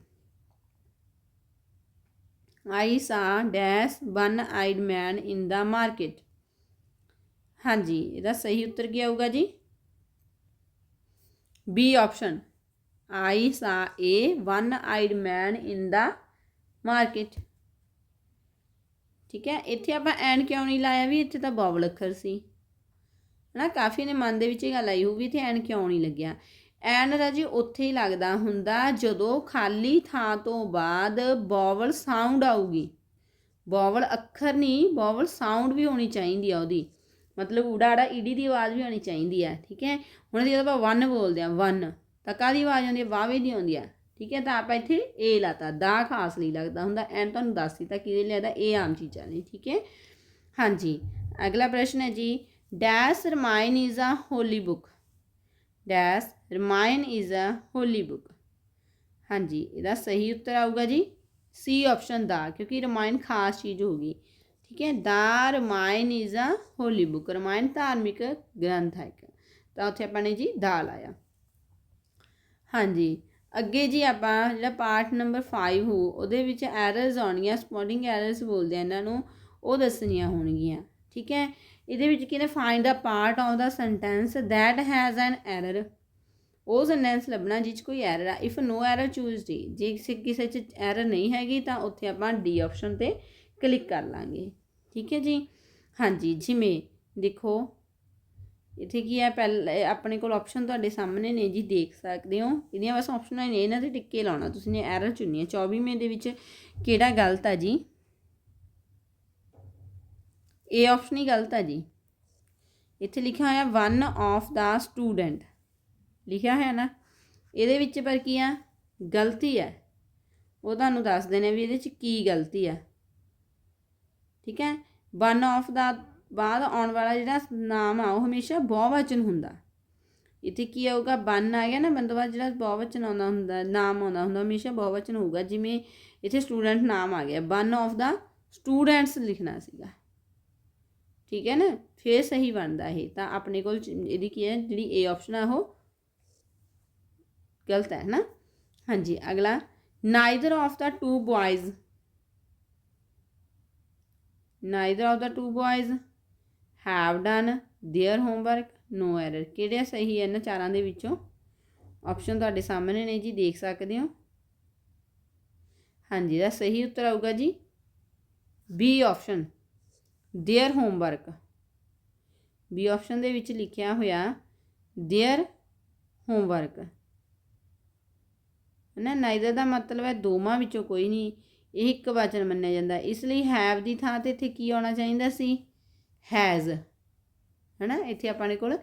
I saw dash one eyed man in the market. ਹਾਂਜੀ, ਇਹਦਾ ਸਹੀ ਉੱਤਰ ਕੀ ਆਊਗਾ ਜੀ? B option. I saw a one eyed man in the market. ਠੀਕ ਹੈ, ਇੱਥੇ ਆਪਾਂ ਐਨ ਕਿਉਂ ਨਹੀਂ ਲਾਇਆ ਵੀ? ਇੱਥੇ ਤਾਂ ਬੋਬਲ ਅੱਖਰ ਸੀ। ਹਨਾ, ਕਾਫੀ ਨੇ ਮਨ ਦੇ ਵਿੱਚ ਇਹ ਗੱਲ ਆਈ ਹੋਊਗੀ ਇੱਥੇ ਐਨ ਕਿਉਂ ਨਹੀਂ ਲੱਗਿਆ। ਐਨ ਰਾਜੀ ਉੱਥੇ ਹੀ ਲੱਗਦਾ ਹੁੰਦਾ ਜਦੋਂ ਖਾਲੀ ਥਾਂ ਤੋਂ ਬਾਅਦ ਬੋਵਲ ਸਾਊਂਡ ਆਊਗੀ। ਬੋਵਲ ਅੱਖਰ ਨਹੀਂ, ਬੋਵਲ ਸਾਊਂਡ ਵੀ ਹੋਣੀ ਚਾਹੀਦੀ ਆ ਉਹਦੀ। ਮਤਲਬ ਊੜਾੜਾ ਈਡੀ ਦੀ ਆਵਾਜ਼ ਵੀ ਹੋਣੀ ਚਾਹੀਦੀ ਹੈ ਠੀਕ ਹੈ? ਹੁਣ ਜਦੋਂ ਆਪਾਂ ਵਨ ਬੋਲਦੇ ਆ ਵਨ ਤਾਂ ਕਾਦੀ ਆਵਾਜ਼ ਆਉਂਦੀ ਹੈ ਵਾਵੇ ਦੀ ਆਉਂਦੀ ਹੈ ਠੀਕ ਹੈ? ਤਾਂ ਆਪਾਂ ਇੱਥੇ ਏ ਲਾਤਾ, ਦਾ ਖਾਸ ਨਹੀਂ ਲੱਗਦਾ ਹੁੰਦਾ। ਐਨ ਤੁਹਾਨੂੰ ਦੱਸ ਦਿੱਤਾ ਕਿਹਦੇ ਲਈ ਆਦਾ ਇਹ ਆਮ ਚੀਜ਼ਾਂ ਨੇ, ਠੀਕ ਹੈ? ਹਾਂਜੀ, ਅਗਲਾ ਪ੍ਰਸ਼ਨ ਹੈ ਜੀ, dash Ramayan is a holy book. Dash Ramayan is a holy book ਹਾਂਜੀ, ਇਹਦਾ ਸਹੀ ਉੱਤਰ ਆਊਗਾ ਜੀ? ਸੀ ਆਪਸ਼ਨ ਦਾ, ਕਿਉਂਕਿ ਰਮਾਇਨ ਖਾਸ ਚੀਜ਼ ਹੋਗੀ ਠੀਕ ਹੈ? The, Ramayan is a holy book Ramayan ਧਾਰਮਿਕ ਗ੍ਰੰਥ ਹੈ ਇੱਕ। ਤਾਂ ਉੱਥੇ ਆਪਾਂ ਨੇ ਜੀ ਦਾ ਲਾਇਆ। ਹਾਂਜੀ, ਅੱਗੇ ਜੀ ਆਪਾਂ ਜਿਹੜਾ ਪਾਰਟ ਨੰਬਰ 5 ਹੋ, ਉਹਦੇ ਵਿੱਚ ਐਰਰਸ ਆਉਣਗੀਆਂ ਸਪੋਟਿੰਗ ਐਰਰਸ ਬੋਲਦੇ ਆ ਇਹਨਾਂ ਨੂੰ, ਉਹ ਦੱਸਣੀਆਂ ਹੋਣਗੀਆਂ। ਠੀਕ ਹੈ? ਇਹਦੇ ਵਿੱਚ ਕਿਹਨੇ find the part of the sentence that has an error ਉਹ ਸੈਂਟੈਂਸ ਲੱਭਣਾ ਜਿਹ 'ਚ ਕੋਈ ਐਰਰ ਆ। If no error choose D ਜੇ ਕਿਸੇ ਕਿਸੇ 'ਚ ਐਰਰ ਨਹੀਂ ਹੈਗੀ ਤਾਂ ਉੱਥੇ ਆਪਾਂ ਡੀ ਆਪਸ਼ਨ ਤੇ ਕਲਿੱਕ ਕਰ ਲਾਂਗੇ। ਠੀਕ ਹੈ ਜੀ? ਹਾਂਜੀ, ਜਿਵੇਂ ਦੇਖੋ, ਇੱਥੇ ਕੀ ਹੈ? ਪਹਿਲੇ ਆਪਣੇ ਕੋਲ ਆਪਸ਼ਨ ਤੁਹਾਡੇ ਸਾਹਮਣੇ ਨੇ ਜੀ, ਦੇਖ ਸਕਦੇ ਹੋ। ਇਹਦੀਆਂ ਬਸ ਆਪਸ਼ਨਾਂ ਨੇ, ਇਹਨਾਂ ਤੇ ਟਿੱਕੇ ਲਾਉਣਾ। ਤੁਸੀਂ ਨੇ ਐਰਰ ਚੁਣਨੀ ਹੈ। 24ਵੇਂ ਦੇ ਵਿੱਚ ਕਿਹੜਾ ਗਲਤ ਆ ਜੀ? ਏ ਆਪਸ਼ਨ ਹੀ ਗਲਤ ਆ ਜੀ। ਇੱਥੇ ਲਿਖਿਆ ਹੋਇਆ ਵਨ ਆਫ ਦਾ ਸਟੂਡੈਂਟ ਲਿਖਿਆ ਹੋਇਆ ਨਾ। ਇਹਦੇ ਵਿੱਚ ਪਰ ਕੀ ਆ? ਗਲਤੀ ਹੈ ਉਹ ਤੁਹਾਨੂੰ ਦੱਸਦੇ ਨੇ ਵੀ ਇਹਦੇ ਵਿੱਚ ਕੀ ਗਲਤੀ ਆ। ਠੀਕ ਹੈ? ਵਨ ਆਫ ਦਾ ਬਾਅਦ ਆਉਣ ਵਾਲਾ ਜਿਹੜਾ ਨਾਮ ਆ, ਉਹ ਹਮੇਸ਼ਾ ਬਹੁਵਚਨ ਹੁੰਦਾ। ਇੱਥੇ ਕੀ ਆਊਗਾ? ਵਨ ਆ ਗਿਆ ਨਾ ਬੰਦਵਾ ਜਿਹੜਾ ਬਹੁਵਚਨ ਆਉਂਦਾ ਹੁੰਦਾ, ਨਾਮ ਆਉਂਦਾ ਹੁੰਦਾ ਹਮੇਸ਼ਾ ਬਹੁਵਚਨ ਹੋਊਗਾ। ਜਿਵੇਂ ਇੱਥੇ ਸਟੂਡੈਂਟ ਨਾਮ ਆ ਗਿਆ। ਵਨ ਆਫ ਦਾ ਸਟੂਡੈਂਟਸ ਲਿਖਣਾ ਸੀਗਾ। ਠੀਕ ਹੈ ਨਾ? ਫੇਰ ਸਹੀ ਬਣਦਾ ਇਹ। ਤਾਂ ਆਪਣੇ ਕੋਲ ਇਹਦੀ ਕੀ ਹੈ? ਜਿਹੜੀ ਏ ਆਪਸ਼ਨ ਆ ਉਹ ਗਲਤ ਹੈ ਨਾ? ਹਾਂਜੀ, ਅਗਲਾ। Neither of the two boys neither of the two boys have done their homework no error ਕਿਹੜਾ ਸਹੀ ਹੈ ਇਹਨਾਂ ਚਾਰਾਂ ਦੇ ਵਿੱਚੋਂ? ਆਪਸ਼ਨ ਤੁਹਾਡੇ ਸਾਹਮਣੇ ਨੇ ਜੀ, ਦੇਖ ਸਕਦੇ ਹੋ। ਹਾਂਜੀ ਦਾ ਸਹੀ ਉੱਤਰ ਆਊਗਾ ਜੀ। B option there homework B option ਦੇ ਵਿੱਚ ਲਿਖਿਆ ਹੋਇਆ ਦੇਅਰ ਹੋਮਵਰਕ ਨਾ ਨਾਈਦਰ ਦਾ ਮਤਲਬ ਹੈ ਦੋਵਾਂ ਵਿੱਚੋਂ ਕੋਈ ਨਹੀਂ, ਇਹ ਇੱਕ ਵਚਨ ਮੰਨਿਆ ਜਾਂਦਾ। ਇਸ ਲਈ ਹੈਵ ਦੀ ਥਾਂ ਤੇ ਇੱਥੇ ਕੀ ਆਉਣਾ ਚਾਹੀਦਾ ਸੀ? ਹੈਜ਼ ਹੈਨਾ, ਇੱਥੇ ਆਪਾਂ ਨੇ ਕੋਲ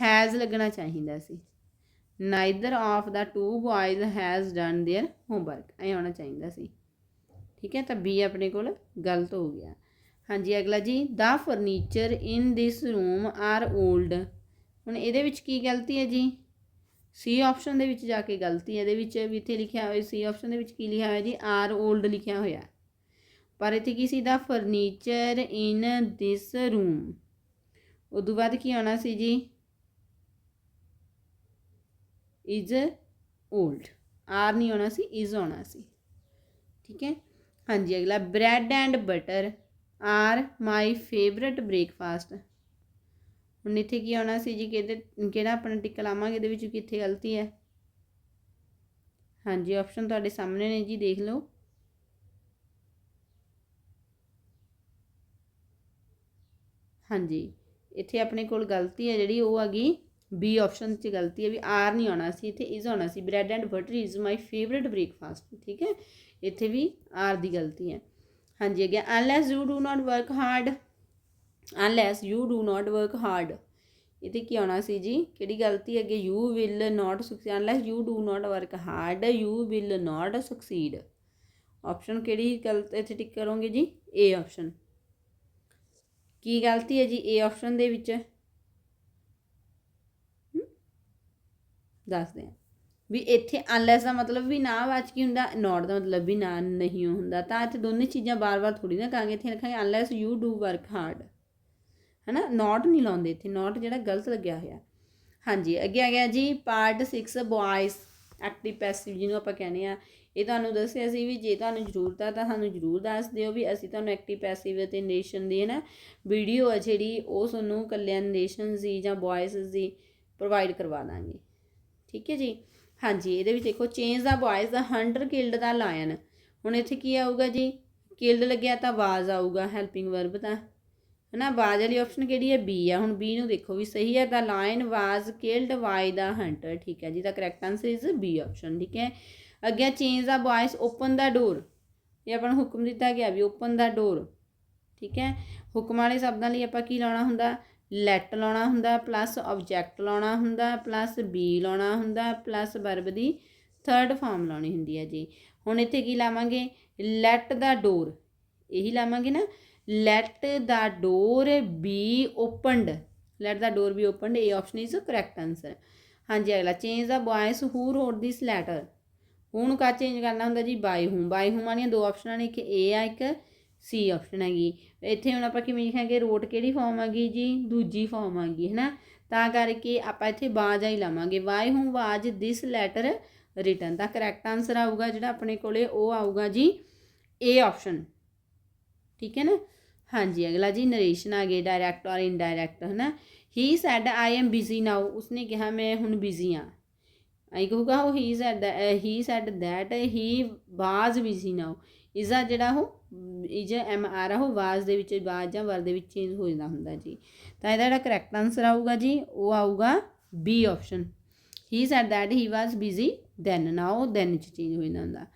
ਹੈਜ਼ ਲੱਗਣਾ ਚਾਹੀਦਾ ਸੀ। Neither of the two boys has done their homework ਐ ਆਉਣਾ ਚਾਹੀਦਾ ਸੀ। ਠੀਕ ਹੈ, ਤਾਂ ਬੀ ਆਪਣੇ ਕੋਲ ਗਲਤ ਹੋ ਗਿਆ। ਹਾਂਜੀ, ਅਗਲਾ ਜੀ। The furniture in this room are old ਹੁਣ ਇਹਦੇ ਵਿੱਚ ਕੀ ਗਲਤੀ ਹੈ ਜੀ? ਸੀ ਆਪਸ਼ਨ ਦੇ ਵਿੱਚ ਜਾ ਕੇ ਗਲਤੀ ਹੈ। ਇਹਦੇ ਵਿੱਚ ਵੀ ਇੱਥੇ ਲਿਖਿਆ ਹੋਇਆ, ਸੀ ਆਪਸ਼ਨ ਦੇ ਵਿੱਚ ਕੀ ਲਿਖਿਆ ਹੋਇਆ ਜੀ? ਆਰ 올ਡ ਲਿਖਿਆ ਹੋਇਆ। ਪਰ ਇੱਥੇ ਕੀ ਸੀ? The furniture in this room. ਉਦੋਂ ਬਾਅਦ ਕੀ ਆਉਣਾ ਸੀ ਜੀ? ਇਜ਼ 올ਡ ਆਰ ਨਹੀਂ ਆਉਣਾ ਸੀ, ਇਜ਼ ਆਉਣਾ ਸੀ। ਠੀਕ ਹੈ? ਹਾਂਜੀ, ਅਗਲਾ। Bread and butter. Are my favourite breakfast. ਹੁਣ ਇੱਥੇ ਕੀ ਆਉਣਾ ਸੀ ਜੀ, ਕਿਹਦੇ, ਕਿਹੜਾ ਆਪਣਾ ਟਿਕ ਲਾਵਾਂਗੇ, ਇਹਦੇ ਵਿੱਚ ਕਿੱਥੇ ਗਲਤੀ ਹੈ? ਹਾਂਜੀ ਆਪਸ਼ਨ ਤੁਹਾਡੇ ਸਾਹਮਣੇ ਨੇ ਜੀ, ਦੇਖ ਲਓ। ਹਾਂਜੀ, ਇੱਥੇ ਆਪਣੇ ਕੋਲ ਗਲਤੀ ਹੈ ਜਿਹੜੀ, ਉਹ ਹੈਗੀ ਬੀ ਆਪਸ਼ਨ 'ਚ ਗਲਤੀ ਹੈ ਵੀ ਆਰ ਨਹੀਂ ਆਉਣਾ ਸੀ, ਇੱਥੇ ਇਜ਼ ਆਉਣਾ ਸੀ। Bread and butter is my favourite breakfast ਠੀਕ ਹੈ? ਇੱਥੇ ਵੀ ਆਰ ਦੀ ਗਲਤੀ ਹੈ। ਹਾਂਜੀ ਅੱਗੇ unless you do not work hard unless you do not work hard ਇਹਦੇ ਕੀ ਆਉਣਾ ਸੀ ਜੀ? ਕਿਹੜੀ ਗਲਤੀ ਅੱਗੇ? You will not succeed unless you do not work hard you will not succeed option ਕਿਹੜੀ ਗਲਤ ਇੱਥੇ ਟਿਕ ਕਰੋਗੇ ਜੀ? ਏ ਆਪਸ਼ਨ ਕੀ ਗਲਤੀ ਹੈ ਜੀ? ਏ ਆਪਸ਼ਨ ਦੇ ਵਿੱਚ? ਦੱਸਦੇ ਹਾਂ। ਵੀ ਇੱਥੇ ਅਨਲੈਸ ਦਾ ਮਤਲਬ ਵੀ ਨਾ ਵਾਚ ਕੀ ਹੁੰਦਾ ਨੋਟ ਦਾ ਮਤਲਬ ਵੀ ਨਾ, ਨਹੀਂ ਹੁੰਦਾ। ਤਾਂ ਇੱਥੇ ਦੋਨੇ ਚੀਜ਼ਾਂ ਬਾਰ-ਬਾਰ ਥੋੜੀ ਨਾ ਕਰਾਂਗੇ। ਇੱਥੇ ਲਿਖਾਂਗੇ unless you do work hard ਹੈਨਾ? ਨੋਟ ਨਹੀਂ ਲਾਉਂਦੇ ਇੱਥੇ। ਨੋਟ ਜਿਹੜਾ ਗਲਤ ਲੱਗਿਆ ਹੋਇਆ। ਹਾਂਜੀ, ਅੱਗੇ ਆ ਗਿਆ ਜੀ ਪਾਰਟ 6 ਬॉयਜ਼ ਐਕਟਿਵ ਪੈਸਿਵ ਜਿਹਨੂੰ ਆਪਾਂ ਕਹਿੰਦੇ ਆ ਇਹ ਤੁਹਾਨੂੰ ਦੱਸਿਆ ਸੀ ਵੀ ਜੇ ਤੁਹਾਨੂੰ ਜ਼ਰੂਰਤ ਆ, ਤਾਂ ਸਾਨੂੰ ਜ਼ਰੂਰ ਦੱਸ ਦਿਓ ਵੀ ਅਸੀਂ ਤੁਹਾਨੂੰ ਐਕਟਿਵ ਪੈਸਿਵ ਅਤੇ ਨੇਸ਼ਨ ਦੀ ਹੈ ਨਾ ਵੀਡੀਓ ਆ ਜਿਹੜੀ, ਉਹ ਤੁਹਾਨੂੰ ਕੱਲਿਆਂ ਨੇਸ਼ਨਸ ਦੀ ਜਾਂ ਬॉयਜ਼ ਦੀ ਪ੍ਰੋਵਾਈਡ ਕਰਵਾ ਦਾਂਗੇ। ਠੀਕ ਹੈ ਜੀ? ਹਾਂਜੀ, ਇਹਦੇ ਵਿੱਚ ਦੇਖੋ change the voice the hunter killed the lion ਹੁਣ ਇੱਥੇ ਕੀ ਆਊਗਾ ਜੀ? ਕਿਲਡ ਲੱਗਿਆ ਤਾਂ ਵਾਜ਼ ਆਊਗਾ ਹੈਲਪਿੰਗ ਵਰਬ ਤਾਂ। ਹਨਾ, ਵਾਜ਼ ਵਾਲੀ ਆਪਸ਼ਨ ਕਿਹੜੀ ਹੈ? ਬੀ ਆ। ਹੁਣ ਬੀ ਨੂੰ ਦੇਖੋ ਵੀ ਸਹੀ ਹੈ the lion was killed by the hunter ਠੀਕ ਹੈ ਜੀ the correct answer is B option ਠੀਕ ਹੈ। ਅੱਗੇ change the voice open the door ਇਹ ਆਪਾਂ ਨੂੰ ਹੁਕਮ ਦਿੱਤਾ ਗਿਆ ਵੀ ਓਪਨ ਦਾ ਡੋਰ ਠੀਕ ਹੈ। ਹੁਕਮ ਵਾਲੇ ਸ਼ਬਦਾਂ ਲਈ ਆਪਾਂ ਕੀ ਲਾਉਣਾ ਹੁੰਦਾ? ਲੈਟ ਲਾਉਣਾ ਹੁੰਦਾ ਪਲੱਸ ਆਬਜੈਕਟ ਲਾਉਣਾ ਹੁੰਦਾ ਪਲੱਸ ਬੀ ਲਾਉਣਾ ਹੁੰਦਾ ਪਲੱਸ ਵਰਬ ਦੀ ਥਰਡ ਫਾਰਮ ਲਾਉਣੀ ਹੁੰਦੀ ਹੈ ਜੀ ਹੁਣ ਇੱਥੇ ਕੀ ਲਾਵਾਂਗੇ ਲੈਟ ਦਾ ਡੋਰ ਇਹੀ ਲਾਵਾਂਗੇ ਨਾ let the door be opened let the door be opened ਇਹ ਆਪਸ਼ਨ ਇਜ਼ ਕਰੈਕਟ ਆਨਸਰ ਹਾਂਜੀ ਅਗਲਾ change the voice who wrote this letter who ਨੂੰ ਕਾ ਚੇਂਜ ਕਰਨਾ ਹੁੰਦਾ ਜੀ ਬਾਈ ਹੂ ਬਾਈ ਹੂ ਮਾਨੀਆਂ ਦੋ ਆਪਸ਼ਨਾਂ ਨੇ ਇੱਕ ਏ ਆ ਇੱਕ ਸੀ ਆਪਸ਼ਨ ਹੈਗੀ। ਇੱਥੇ ਹੁਣ ਆਪਾਂ ਕਿਵੇਂ ਲਿਖਾਂਗੇ? ਰੋਟ ਕਿਹੜੀ ਫਾਰਮ ਹੈਗੀ ਜੀ? ਦੂਜੀ ਫਾਰਮ ਹੈਗੀ ਹੈ ਨਾ ਤਾਂ ਕਰਕੇ ਆਪਾਂ ਇੱਥੇ ਬਾਜਾ ਹੀ ਲਾਵਾਂਗੇ। By whom was this letter written? The correct answer ਆਊਗਾ ਜਿਹੜਾ ਆਪਣੇ ਕੋਲੇ, ਉਹ ਆਊਗਾ ਜੀ A ਆਪਸ਼ਨ ਠੀਕ ਹੈ ਨਾ? ਹਾਂਜੀ, ਅਗਲਾ ਜੀ ਨਰੇਸ਼ਨ ਆ ਗਏ ਡਾਇਰੈਕਟ ਔਰ ਇਨਡਾਇਰੈਕਟ ਹੈ ਨਾ he said I am busy now ਉਸਨੇ ਕਿਹਾ, ਮੈਂ ਹੁਣ ਬਿਜ਼ੀ ਆ। ਆਈ ਕਹੂਗਾ, ਉਹ he said he said that he was busy now ਇਸ ਦਾ ਜਿਹੜਾ ਉਹ ਇਜ ਐਮ ਆਰ ਆ, ਉਹ ਵਾਜ ਦੇ ਵਿੱਚ, ਵਾਜ ਜਾਂ ਵਰ ਦੇ ਵਿੱਚ ਚੇਂਜ ਹੋ ਜਾਂਦਾ ਹੁੰਦਾ ਜੀ। ਤਾਂ ਇਹਦਾ ਜਿਹੜਾ ਕਰੈਕਟ ਆਨਸਰ ਆਊਗਾ ਜੀ, ਉਹ ਆਊਗਾ B option he said that he was busy then now then ਚ ਚੇਂਜ ਹੋ ਜਾਂਦਾ ਹੁੰਦਾ।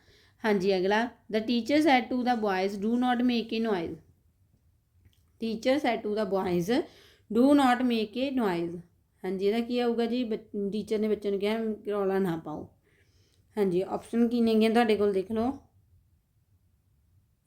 ਹਾਂਜੀ, ਅਗਲਾ। The teacher said to the boys do not make a noise teacher said to the boys do not make a noise ਹਾਂਜੀ, ਇਹਦਾ ਕੀ ਆਊਗਾ ਜੀ? ਟੀਚਰ ਨੇ ਬੱਚੇ ਨੂੰ ਕਿਹਾ ਰੌਲਾ ਨਾ ਪਾਓ। ਹਾਂਜੀ ਆਪਸ਼ਨ ਕੀ ਨੇਗੇ ਤੁਹਾਡੇ ਕੋਲ ਦੇਖ ਲਓ।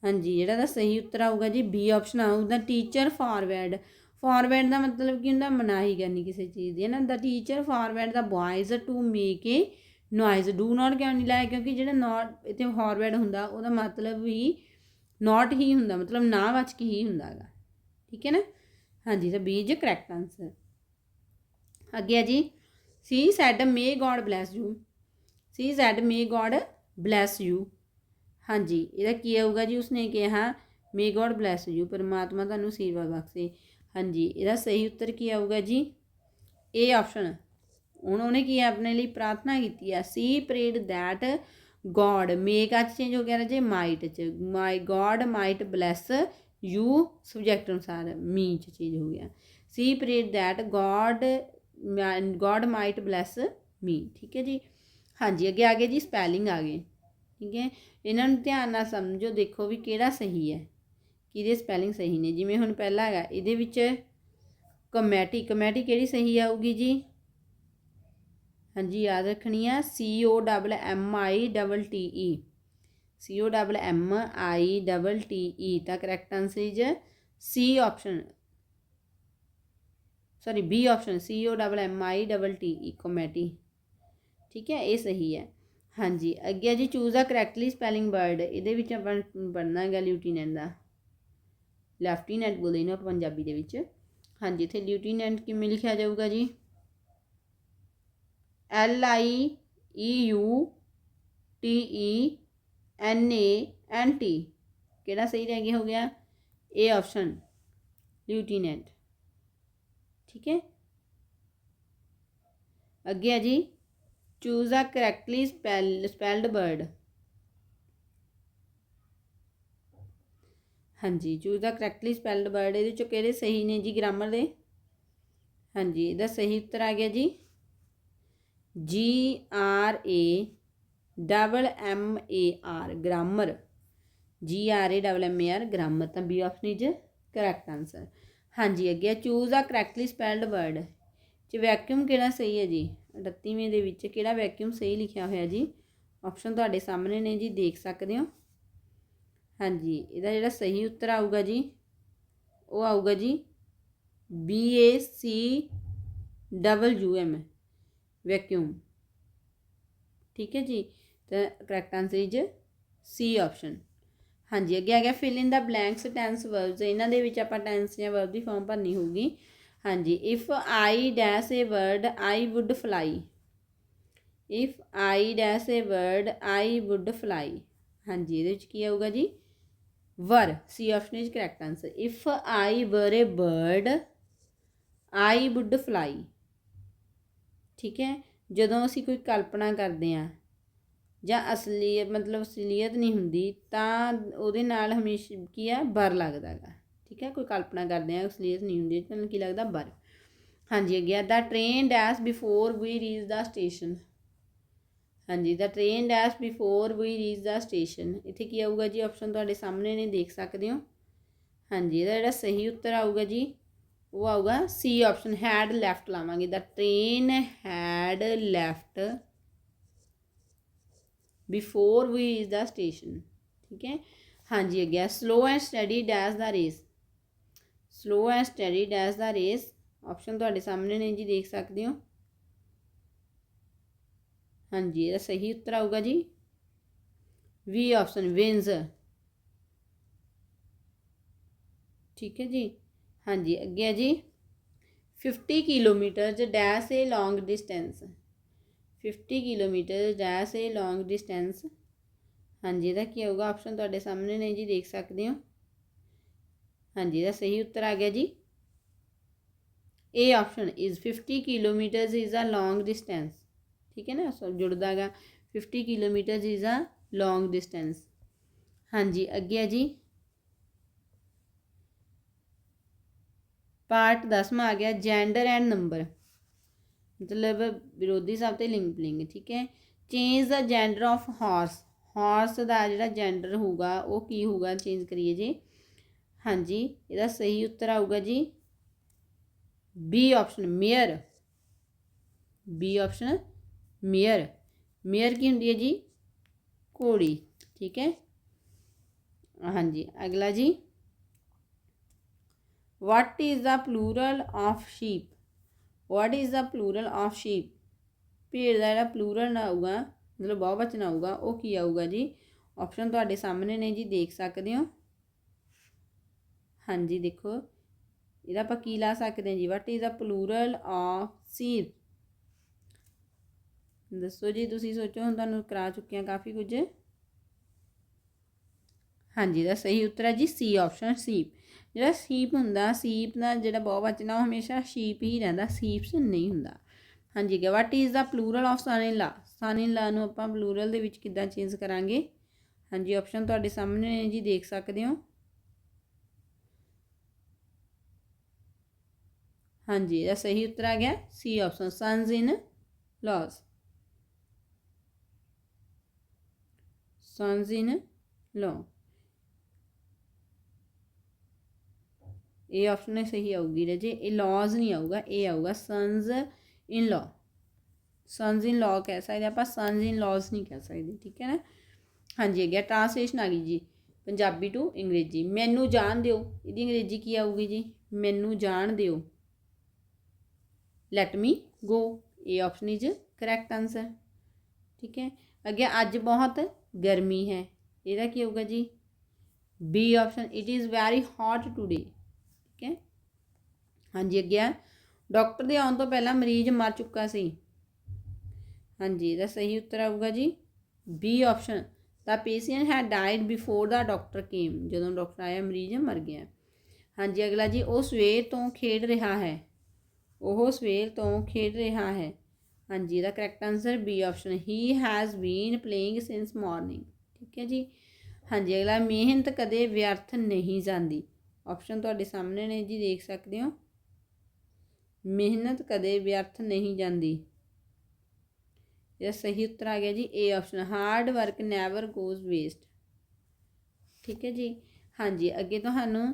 ਹਾਂਜੀ, ਜਿਹੜਾ ਦਾ ਸਹੀ ਉੱਤਰ ਆਊਗਾ ਜੀ ਬੀ ਆਪਸ਼ਨ ਆਊਗਾ ਟੀਚਰ ਫਾਰਵਰਡ ਫਾਰਵਰਡ ਦਾ ਮਤਲਬ ਕੀ ਹੁੰਦਾ ਮਨਾਹੀ ਕਰਨੀ ਕਿਸੇ ਚੀਜ਼ ਦੀ, ਹੈ ਨਾ? The teacher forward the boys to make a noise do not ਕਿਉਂ ਨਹੀਂ ਲਾਇਆ? ਕਿਉਂਕਿ ਜਿਹੜਾ ਨਾਟ ਇੱਥੇ ਫਾਰਵਰਡ ਹੁੰਦਾ, ਉਹਦਾ ਮਤਲਬ ਵੀ ਨਾਟ ਹੀ ਹੁੰਦਾ, ਮਤਲਬ ਨਾ ਵਚ ਕੇ ਹੀ ਹੁੰਦਾ ਹੈਗਾ ਠੀਕ ਹੈ ਨਾ? ਹਾਂਜੀ, ਤਾਂ ਬੀ ਇਜ਼ ਕਰੈਕਟ ਆਨਸਰ ਅੱਗੇ ਆ ਜੀ। She said may God bless you she said may God bless you ਹਾਂਜੀ, ਇਹਦਾ ਕੀ ਆਊਗਾ ਜੀ? ਉਸਨੇ ਕਿਹਾ ਮੇ ਗੋਡ ਬlesਸ ਯੂ ਪਰਮਾਤਮਾ ਤੁਹਾਨੂੰ ਆਸ਼ੀਰਵਾਦ ਬਖਸ਼ੇ। ਹਾਂਜੀ, ਇਹਦਾ ਸਹੀ ਉੱਤਰ ਕੀ ਆਊਗਾ ਜੀ? ਏ ਆਪਸ਼ਨ ਹੁਣ ਉਹਨੇ ਕੀ ਆਪਣੇ ਲਈ ਪ੍ਰਾਰਥਨਾ ਕੀਤੀ ਆ? She prayed that God make ਅੱਜ ਚੇਂਜ ਹੋ ਗਿਆ ਰਾਜੇ ਮਾਈਟ ਚ। My God might bless you subject ਅਨੁਸਾਰ ਮੀ ਚ ਚੇਂਜ ਹੋ ਗਿਆ। She prayed that God God might bless me ਠੀਕ ਹੈ ਜੀ? ਹਾਂਜੀ, ਅੱਗੇ ਆ ਗਏ ਜੀ ਸਪੈਲਿੰਗ ਆ ਗਏ। ਠੀਕ ਹੈ? ਇਹਨਾਂ ਨੂੰ ਧਿਆਨ ਨਾਲ ਸਮਝੋ, ਦੇਖੋ ਵੀ ਕਿਹੜਾ ਸਹੀ ਹੈ, ਕਿਹਦੇ ਸਪੈਲਿੰਗ ਸਹੀ ਨੇ। ਜਿਵੇਂ ਹੁਣ ਪਹਿਲਾ ਹੈਗਾ, ਇਹਦੇ ਵਿੱਚ ਕਮੈਟੀ ਕਮੈਟੀ ਕਿਹੜੀ ਸਹੀ ਆਊਗੀ ਜੀ? ਹਾਂਜੀ, ਯਾਦ ਰੱਖਣੀ ਆ C O double M I double T E C O double M I double T E ਤਾਂ correct answer is C option sorry B option C O double M I double T E committee ਠੀਕ ਹੈ, ਇਹ ਸਹੀ ਹੈ। ਹਾਂਜੀ, ਅੱਗੇ ਆ ਜੀ ਚੂਜ਼ ਆ ਕਰੈਕਟਲੀ ਸਪੈਲਿੰਗ ਵਰਡ ਇਹਦੇ ਵਿੱਚ ਆਪਾਂ ਬਣਨਾ ਹੈਗਾ ਲਿਊਟੀਨੈਂਟ ਦਾ। ਲੈਫਟੀਨੈਂਟ ਬੋਲਦੇ ਨੇ ਆਪਾਂ ਪੰਜਾਬੀ ਦੇ ਵਿੱਚ। ਹਾਂਜੀ, ਇੱਥੇ ਲਿਊਟੀਨੈਂਟ ਕਿਵੇਂ ਲਿਖਿਆ ਜਾਊਗਾ ਜੀ? L I E U T E N A N T ਕਿਹੜਾ ਸਹੀ ਰਹਿ ਗਿਆ ਹੋ ਗਿਆ? ਏ ਆਪਸ਼ਨ ਲਿਊਟੀਨੈਂਟ ਠੀਕ ਹੈ? ਅੱਗੇ ਆ ਜੀ choose a correctly spell spelled word ਹਾਂਜੀ choose a correctly spelled word ਇਹਦੇ ਚੋਂ ਕਿਹੜੇ ਸਹੀ ਨੇ ਜੀ ਗ੍ਰਾਮਰ ਦੇ? ਹਾਂਜੀ, ਇਹਦਾ ਸਹੀ ਉੱਤਰ ਆ ਗਿਆ ਜੀ। G R A double M A R grammar G R A double M A R grammar ਤਾਂ B option is correct answer ਹਾਂਜੀ, ਅੱਗੇ ਚੂਜ਼ ਆ ਕਰੈਕਟਲੀ ਸਪੈਲਡ ਵਰਡ ਚ ਵੈਕਿਊਮ ਕਿਹੜਾ ਸਹੀ ਹੈ ਜੀ? 38ਵੇਂ ਦੇ ਵਿੱਚ ਕਿਹੜਾ ਵੈਕਿਊਮ ਸਹੀ ਲਿਖਿਆ ਹੋਇਆ ਜੀ? ਆਪਸ਼ਨ ਤੁਹਾਡੇ ਸਾਹਮਣੇ ਨੇ ਜੀ, ਦੇਖ ਸਕਦੇ ਹੋ। ਹਾਂਜੀ, ਇਹਦਾ ਜਿਹੜਾ ਸਹੀ ਉੱਤਰ ਆਊਗਾ ਜੀ, ਉਹ ਆਊਗਾ ਜੀ B A C double U M vacuum ਠੀਕ ਹੈ ਜੀ? ਤਾਂ correct answer is C option ਹਾਂਜੀ, ਅੱਗੇ ਆ ਗਿਆ fill in the blanks tense verbs ਇਹਨਾਂ ਦੇ ਵਿੱਚ ਆਪਾਂ ਟੈਂਸ ਜਾਂ ਵਰਬ ਦੀ ਫਾਰਮ ਭਰਨੀ ਹੋਊਗੀ। ਹਾਂਜੀ if I dash a word I would fly if I dash a word I would fly ਹਾਂਜੀ, ਇਹਦੇ ਵਿੱਚ ਕੀ ਆਊਗਾ ਜੀ? Were C option is correct answer if I were a bird I would fly ਠੀਕ ਹੈ? ਜਦੋਂ ਅਸੀਂ ਕੋਈ ਕਲਪਨਾ ਕਰਦੇ ਹਾਂ ਜਾਂ ਅਸਲੀ ਮਤਲਬ ਅਸਲੀਅਤ ਨਹੀਂ ਹੁੰਦੀ, ਤਾਂ ਉਹਦੇ ਨਾਲ ਹਮੇਸ਼ਾ ਕੀ ਆ? ਵਰ ਲੱਗਦਾ ਹੈਗਾ। ਠੀਕ ਹੈ, ਕੋਈ ਕਲਪਨਾ ਕਰਦੇ ਆ ਅਸਲੀਅਤ ਨਹੀਂ ਹੁੰਦੀ ਤੁਹਾਨੂੰ ਕੀ ਲੱਗਦਾ ਬਰਫ ਹਾਂਜੀ, ਅੱਗੇ the train dash before we reach the station ਹਾਂਜੀ the train dash before we reach the station ਇੱਥੇ ਕੀ ਆਊਗਾ ਜੀ ਆਪਸ਼ਨ ਤੁਹਾਡੇ ਸਾਹਮਣੇ ਨੇ, ਦੇਖ ਸਕਦੇ ਹੋ। ਹਾਂਜੀ, ਇਹਦਾ ਜਿਹੜਾ ਸਹੀ ਉੱਤਰ ਆਊਗਾ ਜੀ, ਉਹ ਆਊਗਾ ਸੀ ਆਪਸ਼ਨ ਹੈਡ ਲੈਫਟ ਲਾਵਾਂਗੇ। The train had left before we reach the station ਠੀਕ ਹੈ? ਹਾਂਜੀ, ਅੱਗੇ slow and steady dash the race slow and steady dash the race option ਤੁਹਾਡੇ ਸਾਹਮਣੇ ਨੇ ਜੀ, ਦੇਖ ਸਕਦੇ ਹੋ। ਹਾਂਜੀ, ਇਹਦਾ ਸਹੀ ਉੱਤਰ ਆਊਗਾ ਜੀ। ਵੀ ਆਪਸ਼ਨ ਵਿਨਸ ਠੀਕ ਹੈ ਜੀ। ਹਾਂਜੀ, ਅੱਗੇ ਹੈ ਜੀ। 50 ਕਿਲੋਮੀਟਰ ਜ dash a long distance 50 kilometre dash a long distance ਹਾਂਜੀ, ਇਹਦਾ ਕੀ ਆਊਗਾ? ਆਪਸ਼ਨ ਤੁਹਾਡੇ ਸਾਹਮਣੇ ਨੇ ਜੀ, ਦੇਖ ਸਕਦੇ ਹੋ। ਹਾਂਜੀ ਇਹਦਾ ਸਹੀ ਉੱਤਰ ਆ ਗਿਆ ਜੀ। A option is 50 kilometres is a long distance ਠੀਕ ਹੈ ਨਾ? ਸਭ ਜੁੜਦਾ ਹੈਗਾ 50 kilometres is a long distance ਹਾਂਜੀ, ਅੱਗੇ ਹੈ ਜੀ। ਪਾਰਟ 10ਵਾਂ ਆ ਗਿਆ ਜੈਂਡਰ ਐਂਡ ਨੰਬਰ ਮਤਲਬ ਵਿਰੋਧੀ ਸ਼ਬਦ ਤੇ ਲਿੰਗ ਲਿੰਗ, ਠੀਕ ਹੈ? Change the gender of horse horse ਦਾ ਜਿਹੜਾ ਜੈਂਡਰ ਹੋਊਗਾ, ਉਹ ਕੀ ਹੋਊਗਾ? ਚੇਂਜ ਕਰੀਏ ਜੀ। ਹਾਂਜੀ, ਇਹਦਾ ਸਹੀ ਉੱਤਰ ਆਊਗਾ ਜੀ। B option mare B option mare mare ਕੀ ਹੁੰਦੀ ਹੈ ਜੀ? ਘੋੜੀ, ਠੀਕ ਹੈ? ਹਾਂਜੀ, ਅਗਲਾ ਜੀ। What is the plural of sheep what is the plural of sheep ਭੇਡ ਦਾ ਜਿਹੜਾ ਪਲੂਰਲ ਨਾ ਆਊਗਾ, ਮਤਲਬ ਬਹੁਵਚਨ ਆਊਗਾ, ਉਹ ਕੀ ਆਊਗਾ ਜੀ? ਆਪਸ਼ਨ ਤੁਹਾਡੇ ਸਾਹਮਣੇ ਨੇ ਜੀ, ਦੇਖ ਸਕਦੇ ਹੋ। ਹਾਂਜੀ, ਦੇਖੋ। ਇਹਦਾ ਆਪਾਂ ਕੀ ਲਾ ਸਕਦੇ ਹਾਂ ਜੀ? What is the plural of sheep ਦੱਸੋ ਜੀ, ਤੁਸੀਂ ਸੋਚੋ, ਹੁਣ ਤੁਹਾਨੂੰ ਕਰਾ ਚੁੱਕੇ ਆ ਕਾਫੀ ਕੁਝ। ਹਾਂਜੀ ਦਾ ਸਹੀ ਉੱਤਰ ਹੈ ਜੀ ਸੀ ਆਪਸ਼ਨ ਸੀਪ ਜਿਹੜਾ ਸੀਪ ਹੁੰਦਾ ਸੀਪ ਦਾ ਜਿਹੜਾ ਬਹੁਵਚਨ ਆ, ਉਹ ਹਮੇਸ਼ਾ ਸ਼ੀਪ ਹੀ ਰਹਿੰਦਾ ਸੀਪਸ ਨਹੀਂ ਹੁੰਦਾ। ਹਾਂਜੀ ਕਿ what is the plural of son in ਨੂੰ ਆਪਾਂ ਪਲੂਰਲ ਦੇ ਵਿੱਚ ਕਿੱਦਾਂ ਚੇਂਜ ਕਰਾਂਗੇ? ਹਾਂਜੀ ਆਪਸ਼ਨ ਤੁਹਾਡੇ ਸਾਹਮਣੇ ਨੇ ਜੀ, ਦੇਖ ਸਕਦੇ ਹੋ। ਹਾਂਜੀ, ਇਹਦਾ ਸਹੀ ਉੱਤਰ ਆ ਗਿਆ C option sons in laws sons in law ਇਹ ਆਪਸ਼ਨ ਸਹੀ ਆਊਗੀ ਰਜੇ, ਇਹ ਲਾਜ਼ ਨਹੀਂ ਆਊਗਾ, ਇਹ ਆਊਗਾ ਸਨਸ ਇਨ ਲਾ ਸਨਸ ਇਨ ਲਾ ਕਹਿ ਸਕਦੇ ਆਪਾਂ ਸਨਸ ਇਨ ਲਾਜ਼ ਨਹੀਂ ਕਹਿ ਸਕਦੇ, ਠੀਕ ਹੈ ਨਾ? ਹਾਂਜੀ, ਅੱਗੇ ਟ੍ਰਾਂਸਲੇਸ਼ਨ ਆ ਗਈ ਜੀ, ਪੰਜਾਬੀ ਟੂ ਅੰਗਰੇਜ਼ੀ। ਮੈਨੂੰ ਜਾਣ ਦਿਓ, ਇਹਦੀ ਅੰਗਰੇਜ਼ੀ ਕੀ ਆਊਗੀ ਜੀ? ਮੈਨੂੰ ਜਾਣ ਦਿਓ। ਲੈਟ ਮੀ ਗੋ ਇਹ ਆਪਸ਼ਨ ਇਜ਼ ਕਰੈਕਟ ਆਨਸਰ ਠੀਕ ਹੈ? ਅੱਗੇ ਅੱਜ ਬਹੁਤ ਗਰਮੀ ਹੈ। ਇਹਦਾ ਕੀ ਹੋਊਗਾ ਜੀ? B option it is very hot today ਠੀਕ ਹੈ? ਹਾਂਜੀ, ਅੱਗੇ ਡਾਕਟਰ ਦੇ ਆਉਣ ਤੋਂ ਪਹਿਲਾਂ ਮਰੀਜ਼ ਮਰ ਚੁੱਕਾ ਸੀ। ਹਾਂਜੀ, ਇਹਦਾ ਸਹੀ ਉੱਤਰ ਆਊਗਾ ਜੀ। ਬੀ ਆਪਸ਼ਨ ਦਾ ਪੇਸ਼ੈਂਟ ਹੈ died before the doctor came ਜਦੋਂ ਡਾਕਟਰ ਆਇਆ, ਮਰੀਜ਼ ਮਰ ਗਿਆ। ਹਾਂਜੀ, ਅਗਲਾ ਜੀ, ਉਹ ਸਵੇਰ ਤੋਂ ਖੇਡ ਰਿਹਾ ਹੈ। ਉਹ ਸਵੇਰ ਤੋਂ ਖੇਡ ਰਿਹਾ ਹੈ। ਹਾਂਜੀ, ਇਹਦਾ correct answer B option he. Has been playing since morning ਠੀਕ ਹੈ ਜੀ? ਹਾਂਜੀ, ਅਗਲਾ, ਮਿਹਨਤ ਕਦੇ ਵਿਅਰਥ ਨਹੀਂ ਜਾਂਦੀ। ਆਪਸ਼ਨ ਤੁਹਾਡੇ ਸਾਹਮਣੇ ਨੇ ਜੀ, ਦੇਖ ਸਕਦੇ ਹੋ। ਮਿਹਨਤ ਕਦੇ ਵਿਅਰਥ ਨਹੀਂ ਜਾਂਦੀ। ਇਹ ਸਹੀ ਉੱਤਰ ਆ ਗਿਆ ਜੀ A option hard work never goes waste ਠੀਕ ਹੈ ਜੀ? ਹਾਂਜੀ, ਅੱਗੇ ਤੁਹਾਨੂੰ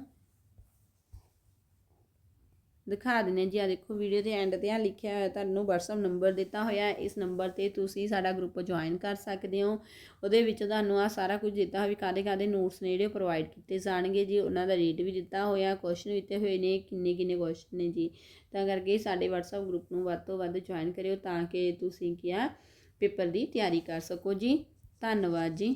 ਦਿਖਾ ਦਿੰਨੇ ਜੀ। ਆ ਦੇਖੋ ਵੀਡੀਓ ਦੇ ਐਂਡ ਤੇ ਆ ਲਿਖਿਆ ਹੋਇਆ ਤੁਹਾਨੂੰ WhatsApp ਨੰਬਰ ਦਿੱਤਾ ਹੋਇਆ ਇਸ ਨੰਬਰ ਤੇ ਤੁਸੀਂ ਸਾਡਾ ਗਰੁੱਪ ਜੁਆਇਨ ਕਰ ਸਕਦੇ ਹੋ। ਉਹਦੇ ਵਿੱਚ ਤੁਹਾਨੂੰ ਆ ਸਾਰਾ ਕੁਝ ਦਿੱਤਾ ਹੋਇਆ ਵੀ ਕਾਦੇ ਕਾਦੇ ਨੋਟਸ ਨੇ ਜਿਹੜੇ ਪ੍ਰੋਵਾਈਡ ਕੀਤੇ ਜਾਣਗੇ ਜੀ। ਉਹਨਾਂ ਦਾ ਰੇਟ ਵੀ ਦਿੱਤਾ ਹੋਇਆ ਕੁਐਸਚਨ ਦਿੱਤੇ ਹੋਏ ਨੇ, ਕਿੰਨੇ ਕਿੰਨੇ ਕੁਐਸਚਨ ਨੇ ਜੀ। ਤਾਂ ਕਰਕੇ ਸਾਡੇ WhatsApp ਗਰੁੱਪ ਨੂੰ ਵੱਧ ਤੋਂ ਵੱਧ ਜੁਆਇਨ ਕਰਿਓ ਤਾਂ ਕਿ ਤੁਸੀਂ ਕੀ ਆ ਪੇਪਰ ਦੀ ਤਿਆਰੀ ਕਰ ਸਕੋ ਜੀ। ਧੰਨਵਾਦ ਜੀ।